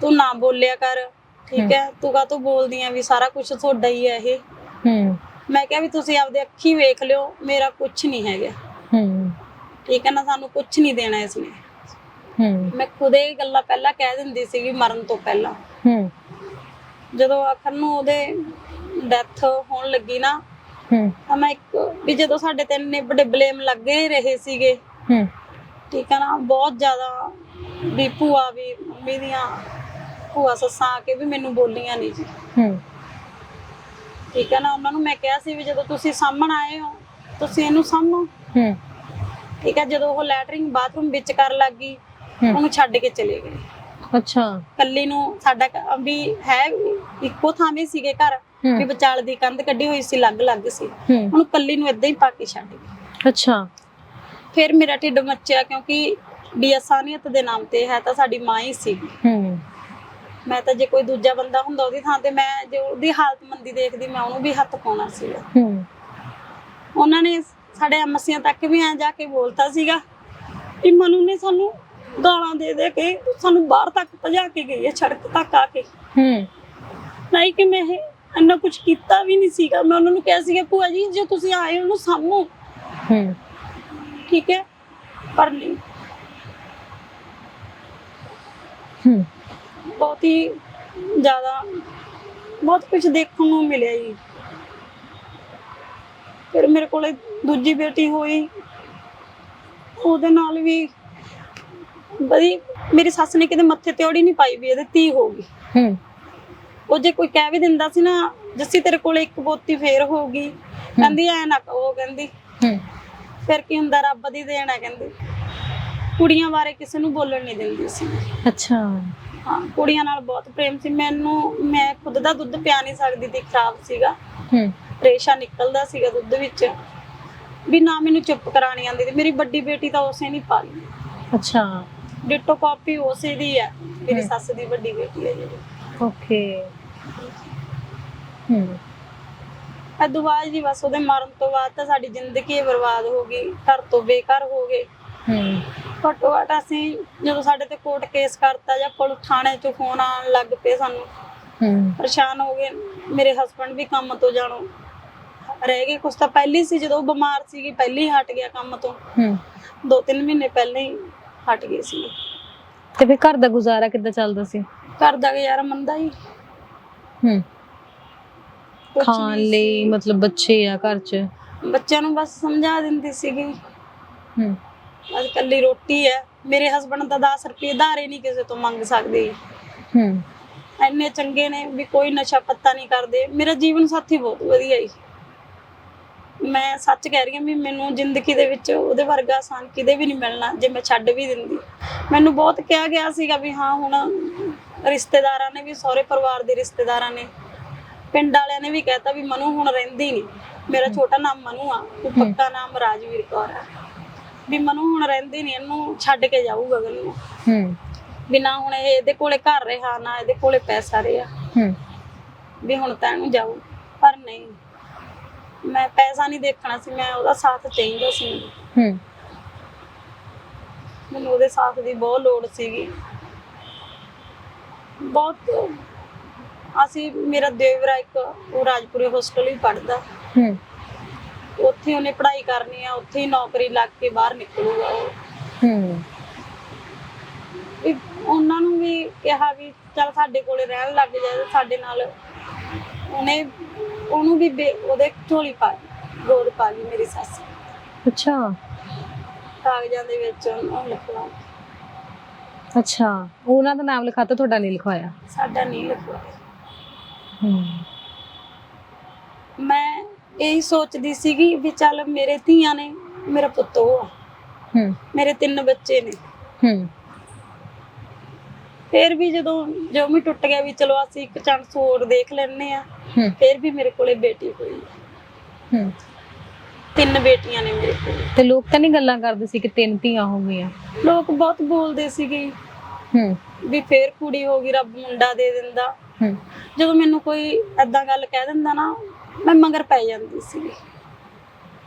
ਤੂੰ ਨਾ ਬੋਲਿਆ ਕਰ ਠੀਕ ਹੈ? ਤੂੰ ਕਾ ਤੂੰ ਬੋਲਦੀ ਆ ਵੀ ਸਾਰਾ ਕੁਝ ਤੁਹਾਡਾ ਹੀ ਹੈ ਇਹ? ਹੂੰ। ਮੈਂ ਕਿਹਾ ਵੀ ਤੁਸੀਂ ਆਪਦੇ ਅੱਖੀ ਵੇਖ ਲਿਓ ਮੇਰਾ ਕੁਝ ਨਹੀਂ ਹੈਗਾ। ਹੂੰ। ਠੀਕ ਹੈ ਨਾ ਸਾਨੂੰ ਕੁਝ ਨਹੀਂ ਦੇਣਾ ਇਸਨੇ ਮੈਂ ਖੁਦੇ ਇਹ ਗੱਲਾਂ ਪਹਿਲਾਂ ਕਹਿ ਦਿੰਦੀ ਸੀਗੀ ਮਰਨ ਤੋਂ ਪਹਿਲਾਂ। ਹੂੰ। ਜਦੋਂ ਆਖਰ ਨੂੰ ਉਹਦੇ ਡੈਥ ਹੋਣ ਲੱਗੀ ਨਾ ਹੂੰ। ਤਾਂ ਮੈਂ ਇੱਕ ਵੀ ਜਦੋਂ ਸਾਡੇ ਤੇ ਇੰਨੇ ਵੱਡੇ ਬਲੇਮ ਲੱਗੇ ਰਹੇ ਸੀਗੇ ਹੂੰ। ਠੀਕ ਹੈ ਨਾ ਬਹੁਤ ਜ਼ਿਆਦਾ ਵੀ ਭੂਆ ਵੀ ਮੰਮੀ ਦੀਆਂ ਭੂਆ ਸੱਸਾਂ ਆ ਕੇ ਵੀ ਮੈਨੂੰ ਬੋਲੀਆਂ ਨਹੀਂ ਜੀ। ਹੂੰ। ਠੀਕ ਹੈ ਨਾ ਉਹਨਾਂ ਨੂੰ ਮੈਂ ਕਿਹਾ ਸੀ ਵੀ ਜਦੋਂ ਤੁਸੀਂ ਸਾਹਮਣ ਆਏ ਹੋ ਤੁਸੀਂ ਇਹਨੂੰ ਸਾਹਮਣੋ। ਹੂੰ। ਠੀਕ ਹੈ ਜਦੋਂ ਉਹ ਲੈਟਰਿੰਗ ਬਾਥਰੂਮ ਵਿੱਚ ਕਰਨ ਲੱਗੀ। ਉਹਨੂੰ ਛੱਡ ਕੇ ਚਲੇ ਗਏ। ਅੱਛਾ। ਕੱਲੀ ਨੂੰ ਸਾਡਾ ਵੀ ਹੈ ਇੱਕੋ ਥਾਵੇਂ ਸੀਗੇ ਘਰ ਹੂੰ। ਵੀ ਵਿਚਾਲ ਦੀ ਕੰਧ ਕੱਢੀ ਹੋਈ ਸੀ ਅਲੱਗ-ਅਲੱਗ ਸੀ। ਹੂੰ। ਉਹਨੂੰ ਕੱਲੀ ਨੂੰ ਇਦਾਂ ਹੀ ਪਾ ਕੇ ਛੱਡ ਗਏ। ਅੱਛਾ। ਫਿਰ ਮੇਰਾ ਢਿੱਡ ਮੱਚਿਆ ਕਿਉਂਕਿ ਵੀ ਅਸਾਨੀਅਤ ਦੇ ਨਾਮ ਤੇ ਹੈ ਤਾਂ ਸਾਡੀ ਮਾਂ ਹੀ ਸੀ। ਹੂੰ। ਮੈਂ ਤਾਂ ਜੇ ਕੋਈ ਦੂਜਾ ਬੰਦਾ ਹੁੰਦਾ ਉਹਦੀ ਥਾਂ ਤੇ ਮੈਂ ਜੇ ਉਹਦੀ ਹਾਲਤ ਮੰਦੀ ਦੇਖਦੀ ਮੈਂ ਉਹਨੂੰ ਵੀ ਹੱਥ ਪਾਉਣਾ ਸੀਗਾ। ਹੂੰ। ਉਹਨਾਂ ਨੇ ਸਾਡੇ ਐਮਸੀਆਂ ਤੱਕ ਵੀ ਐਂ ਜਾ ਕੇ ਬੋਲਤਾ ਸੀਗਾ ਕਿ ਮਨੂ ਨੇ ਸਾਨੂੰ ਗਾਲਾਂ ਦੇ ਦੇ ਕੇ ਸਾਨੂੰ ਬਾਹਰ ਤੱਕ ਭਜਾ ਕੇ ਗਈ ਹੈ ਸੜਕ ਤੱਕ ਆ ਕੇ। ਹੂੰ। ਨਹੀਂ ਕਿ ਮੈਂ ਇੰਨਾ ਕੁਝ ਕੀਤਾ ਵੀ ਨਹੀਂ ਸੀਗਾ। ਮੈਂ ਉਹਨਾਂ ਨੂੰ ਕਿਹਾ ਸੀਗਾ ਭੂਆ ਜੀ ਜੇ ਤੁਸੀਂ ਆਏ ਉਹਨੂੰ ਸਾਹਮਣੇ ਹੂੰ। ਠੀਕ ਹੈ ਪਰ ਨਹੀਂ ਹੂੰ। ਬਹੁਤ ਹੀ ਜ਼ਿਆਦਾ ਬਹੁਤ ਕੁਝ ਦੇਖਣ ਨੂੰ ਮਿਲਿਆ ਜੀ। ਫਿਰ ਮੇਰੇ ਕੋਲੇ ਦੂਜੀ ਬੇਟੀ ਹੋਈ। ਉਹਦੇ ਨਾਲ ਵੀ ਬੜੀ ਮੇਰੀ ਸੱਸ ਨੇ ਕਿਤੇ ਮੱਥੇ ਤੇ ਔੜੀ ਨਹੀਂ ਪਾਈ ਵੀ ਇਹਦੇ ਧੀ ਹੋਊਗੀ ਹੂੰ। ਉਹ ਜੇ ਕੋਈ ਕਹਿ ਵੀ ਦਿੰਦਾ ਸੀ ਨਾ ਜੱਸੀ ਤੇਰੇ ਕੋਲੇ ਇੱਕ ਪੋਤੀ ਫੇਰ ਹੋਊਗੀ ਕਹਿੰਦੀ ਐ ਨਾ ਕਹੋ ਕਹਿੰਦੀ। ਹੂੰ। ਫਿਰ ਕੀ ਹੁੰਦਾ ਰੱਬ ਦੀ ਦੇਣ ਹੈ ਕਹਿੰਦੀ। ਕੁੜੀਆਂ ਬਾਰੇ ਕਿਸੇ ਨੂੰ ਬੋਲਣ ਨਹੀਂ ਦਿੰਦੀ ਸੀ। ਅੱਛਾ। ਹਾਂ ਕੁੜੀਆਂ ਨਾਲ ਬਹੁਤ ਪ੍ਰੇਮ ਸੀ। ਮੈਨੂੰ ਮੈਂ ਖੁਦ ਦਾ ਦੁੱਧ ਪਿਆ ਨਹੀਂ ਸਕਦੀ ਤੇ ਖਰਾਬ ਸੀਗਾ। ਹੂੰ। ਰੇਸ਼ਾ ਨਿਕਲਦਾ ਸੀਗਾ ਦੁੱਧ ਵਿੱਚ। ਵੀ ਨਾ ਮੈਨੂੰ ਚੁੱਪ ਕਰਾਣੀ ਆਉਂਦੀ ਤੇ ਮੇਰੀ ਵੱਡੀ ਬੇਟੀ ਤਾਂ ਉਸੇ ਨਹੀਂ ਪਾਲੀ ਅੱਛਾ। ਡਿਟੋ ਕਾਪੀ ਉਸੇ ਦੀ ਹੈ ਮੇਰੀ ਸੱਸ ਦੀ ਵੱਡੀ ਬੇਟੀ ਹੈ ਜਿਹੜੀ। ਓਕੇ। ਹੂੰ ਅਦੋਂ ਬਾਅਦ ਜੀ ਬਸ ਉਹਦੇ ਮਰਨ ਤੋਂ ਬਾਅਦ ਤਾਂ ਸਾਡੀ ਜ਼ਿੰਦਗੀ ਬਰਬਾਦ ਹੋ ਗਈ ਘਰ ਤੋਂ ਬੇਘਰ ਹੋ ਗਏ। ਹੂੰ ਘੱਟੋ ਘੱਟ ਅਸੀਂ ਜਦੋਂ ਸਾਡੇ ਤੇ ਕੋਰਟ ਕੇਸ ਕਰਤਾ ਜਾਂ ਪੁਲਿਸ ਥਾਣੇ ਚੋਂ ਫੋਨ ਆਉਣ ਲੱਗ ਪਏ ਸਾਨੂੰ ਹੂੰ ਪਰੇਸ਼ਾਨ ਹੋ ਗਏ। ਮੇਰੇ ਹਸਬੰਡ ਵੀ ਕੰਮ ਤੋਂ ਜਾਣੋ। ਰਹਿ ਗਏ ਕੁਛ ਤਾਂ ਪਹਿਲੀ ਸੀ ਜਦੋਂ ਉਹ ਬਿਮਾਰ ਸੀਗੀ ਪਹਿਲੀ ਹਟ ਗਿਆ ਕੰਮ ਤੋਂ। ਹੂੰ ਦੋ ਤਿੰਨ ਮਹੀਨੇ ਪਹਿਲਾਂ ਹੀ ਹਟ ਗਏ ਸੀ। ਤੇ ਫਿਰ ਘਰ ਦਾ ਗੁਜ਼ਾਰਾ ਕਿੱਦਾਂ ਚੱਲਦਾ ਸੀ? ਘਰ ਦਾ ਗੁਜ਼ਾਰਾ ਮੰਦਾ ਹੀ। ਹੂੰ। ਕੁਛ ਖਾਣ ਨਹੀਂ ਲਈ ਮਤਲਬ ਬੱਚੇ ਆ ਘਰ 'ਚ? ਸੀ। ਬੱਚਿਆਂ ਨੂੰ ਬਸ ਸਮਝਾ ਦਿੰਦੀ ਸੀਗੀ। ਹੂੰ। ਅੱਜ ਕੱਲੀ ਰੋਟੀ ਹੈ। ਮੇਰੇ ਹਸਬੰਡ ਤਾਂ 10 ਰੁਪਏ ਧਾਰੇ ਨਹੀਂ ਕਿਸੇ ਤੋਂ ਮੰਗ ਸਕਦੇ। ਹੂੰ। ਇੰਨੇ ਚੰਗੇ ਨੇ ਵੀ ਕੋਈ ਨਸ਼ਾ ਪੱਤਾ ਨਹੀਂ ਕਰਦੇ। ਮੇਰਾ ਜੀਵਨ ਸਾਥੀ ਬਹੁਤ ਵਧੀਆ ਹੀ। ਮੈਂ ਸੱਚ ਕਹਿ ਰਹੀ ਹਾਂ ਵੀ ਮੈਨੂੰ ਜ਼ਿੰਦਗੀ ਦੇ ਵਿੱਚ ਉਹਦੇ ਵਰਗਾ ਆਸਾਨ ਕਿਤੇ ਵੀ ਨਹੀਂ ਮਿਲਣਾ ਜੇ ਮੈਂ ਛੱਡ ਵੀ ਦਿੰਦੀ। ਮੈਨੂੰ ਬਹੁਤ ਕਿਹਾ ਗਿਆ ਸੀਗਾ ਵੀ ਹਾਂ ਹੁਣ ਰਿਸ਼ਤੇਦਾਰਾਂ ਨੇ ਵੀ ਸਹੁਰੇ ਪਰਿਵਾਰ ਦੇ ਰਿਸ਼ਤੇਦਾਰਾਂ ਨੇ ਪਿੰਡ ਵਾਲਿਆਂ ਨੇ ਵੀ ਕਹਿਤਾ ਵੀ ਮਨੂ ਹੁਣ ਰਹਿੰਦੀ ਨਹੀਂ। ਮੇਰਾ ਛੋਟਾ ਨਾਮ ਮਨੂ ਆ ਤੇ ਪੱਕਾ ਨਾਮ ਰਾਜਵੀਰ ਕੌਰ ਹੈ ਵੀ ਮਨੂ ਹੁਣ ਰਹਿੰਦੀ ਨਹੀਂ ਇਹਨੂੰ ਛੱਡ ਕੇ ਜਾਊ ਗਗਨ ਨੂੰ। ਹੂੰ। ਵੀ ਨਾ ਹੁਣ ਇਹ ਇਹਦੇ ਕੋਲੇ ਘਰ ਰਿਹਾ ਨਾ ਇਹਦੇ ਕੋਲੇ ਪੈਸਾ ਰਿਹਾ। ਹੂੰ। ਵੀ ਹੁਣ ਤਾਂ ਇਹਨੂੰ ਜਾਊ ਪਰ ਨਹੀਂ। ਮੈਂ ਪੈਸਾ ਨਹੀਂ ਦੇਖਣਾ ਸੀ ਮੈਂ ਉਹਦਾ ਸਾਥ ਚਾਹੀਦਾ ਸੀ। ਹੂੰ। ਮੈਨੂੰ ਉਹਦੇ ਸਾਥ ਦੀ ਬਹੁਤ ਲੋੜ ਸੀਗੀ। ਬਹੁਤ ਅਸੀਂ ਮੇਰਾ ਦੇਵਰਾ ਇੱਕ ਉਹ ਰਾਜਪੁਰੇ ਹੋਸਟਲ ਹੀ ਪੜਦਾ ਹੂੰ। ਉੱਥੇ ਉਹਨੇ ਪੜ੍ਹਾਈ ਕਰਨੀ ਆ ਉੱਥੇ ਹੀ ਨੌਕਰੀ ਲੱਗ ਕੇ ਬਾਹਰ ਨਿਕਲੂਗਾ ਉਹ। ਹੂੰ। ਵੀ ਉਹਨਾਂ ਨੂੰ ਵੀ ਕਿਹਾ ਵੀ ਚੱਲ ਸਾਡੇ ਕੋਲੇ ਰਹਿਣ ਲੱਗ ਜਾ ਸਾਡੇ ਨਾਲ ਉਹਨੇ ਉਹਨੂੰ ਵੀ ਬੇ- ਉਹਦੇ ਝੋਲੀ ਪਾ ਲਈ, ਗੋਦ ਪਾ ਲਈ ਮੇਰੀ ਸੱਸ। ਅੱਛਾ। ਕਾਗਜ਼ਾਂ ਦੇ ਵਿੱਚ ਉਹਨੂੰ ਲਿਖਵਾ ਅੱਛਾ। ਉਹਨਾਂ ਦਾ ਨਾਮ ਲਿਖਾਤਾ ਤੁਹਾਡਾ ਨਹੀਂ ਲਿਖਵਾਇਆ? ਸਾਡਾ ਨਹੀਂ ਲਿਖਵਾ ਹੂੰ। ਮੈਂ ਇਹੀ ਸੋਚਦੀ ਸੀਗੀ ਵੀ ਚੱਲ ਮੇਰੇ ਧੀਆਂ ਨੇ ਮੇਰਾ ਪੁੱਤ ਉਹ ਆ। ਹੂੰ। ਮੇਰੇ ਤਿੰਨ ਬੱਚੇ ਨੇ। ਹੂੰ। ਫਿਰ ਵੀ ਜਦੋਂ ਜੋ ਵੀ ਟੁੱਟ ਗਿਆ ਵੀ ਚਲੋ ਅਸੀਂ ਇੱਕ ਚਾਂਸ ਹੋਰ ਦੇਖ ਲੈਣੇ ਆ ਹੂੰ। ਫਿਰ ਵੀ ਮੇਰੇ ਕੋਲੇ ਬੇਟੀ ਹੋਈ। ਹੂੰ। ਤਿੰਨ ਬੇਟੀਆਂ ਨੇ ਮੇਰੇ ਕੋਲ। ਤੇ ਲੋਕ ਤਾਂ ਨਹੀਂ ਗੱਲਾਂ ਕਰਦੇ ਸੀ ਕਿ ਤਿੰਨ ਧੀਆਂ ਹੋ ਗਈਆਂ? ਲੋਕ ਬਹੁਤ ਬੋਲਦੇ ਸੀਗੇ। ਹੂੰ। ਵੀ ਫੇਰ ਕੁੜੀ ਹੋ ਗਈ ਰੱਬ ਮੁੰਡਾ ਦੇ ਦਿੰਦਾ। ਹੂੰ। ਜਦੋਂ ਮੈਨੂੰ ਕੋਈ ਐਦਾਂ ਗੱਲ ਕਹਿ ਦਿੰਦਾ ਨਾ ਮੈਂ ਮਗਰ ਪੈ ਜਾਂਦੀ ਸੀ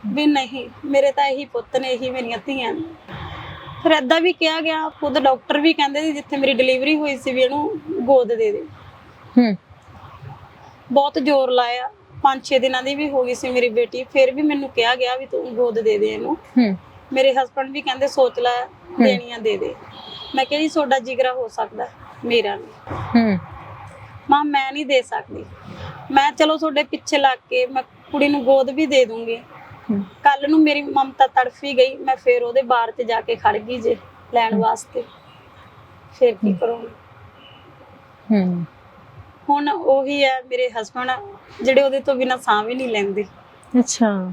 ਵੀ ਨਹੀਂ ਮੇਰੇ ਤਾਂ ਇਹੀ ਪੁੱਤ ਨੇ ਇਹੀ ਮੇਰੀਆਂ ਧੀਆਂ ਨੇ। ਫਿਰ ਐਦਾਂ ਵੀ ਕਿਹਾ ਗਿਆ ਖੁਦ ਡਾਕਟਰ ਵੀ ਕਹਿੰਦੇ ਸੀ ਜਿੱਥੇ ਮੇਰੀ ਡਿਲੀਵਰੀ ਹੋਈ ਸੀ ਵੀ ਇਹਨੂੰ ਗੋਦ ਦੇ ਦੇ। ਹੂੰ। ਬਹੁਤ ਜ਼ੋਰ ਲਾਇਆ। 5-6 ਦਿਨਾਂ ਦੀ ਵੀ ਹੋ ਗਈ ਸੀ ਮੇਰੀ ਬੇਟੀ ਫਿਰ ਵੀ ਮੈਨੂੰ ਕਿਹਾ ਗਿਆ ਵੀ ਤੂੰ ਗੋਦ ਦੇ ਦੇ ਇਹਨੂੰ। ਹੂੰ। ਮੇਰੇ ਹਸਬੰਡ ਵੀ ਕਹਿੰਦੇ ਸੋਚ ਲੈ ਦੇਣੀਆਂ ਦੇ ਦੇ। ਮੈਂ ਕਿਹਾ ਜੀ ਤੁਹਾਡਾ ਜਿਗਰਾ ਹੋ ਸਕਦਾ ਮੇਰਾ ਨਹੀਂ। ਹੂੰ। ਮਾਂ ਮੈਂ ਨਹੀਂ ਦੇ ਸਕਦੀ। ਮੈਂ ਚਲੋ ਤੁਹਾਡੇ ਪਿੱਛੇ ਲੱਗ ਕੇ ਮੈਂ ਕੁੜੀ ਨੂੰ ਗੋਦ ਵੀ ਦੇ ਦੂੰਗੀ। ਕੱਲ ਨੂੰ ਮੇਰੀ ਮਮਤਾ ਤੜਫੀ ਗਈ ਮੈਂ ਫੇਰ ਉਹਦੇ ਬਾਰ ਤੇ ਜਾ ਕੇ ਖੜ ਗਈ ਜੇ ਲੈਣ ਵਾਸਤੇ। ਫੇਰ ਕੀ ਕਰੂੰਗੀ? ਹੂੰ। ਹੁਣ ਉਹੀ ਹੈ ਮੇਰੇ ਹਸਬੰਡ ਜਿਹੜੇ ਉਹਦੇ ਤੋਂ ਬਿਨਾ ਸਾਹ ਵੀ ਨਹੀਂ ਲੈਂਦੇ। ਅੱਛਾ।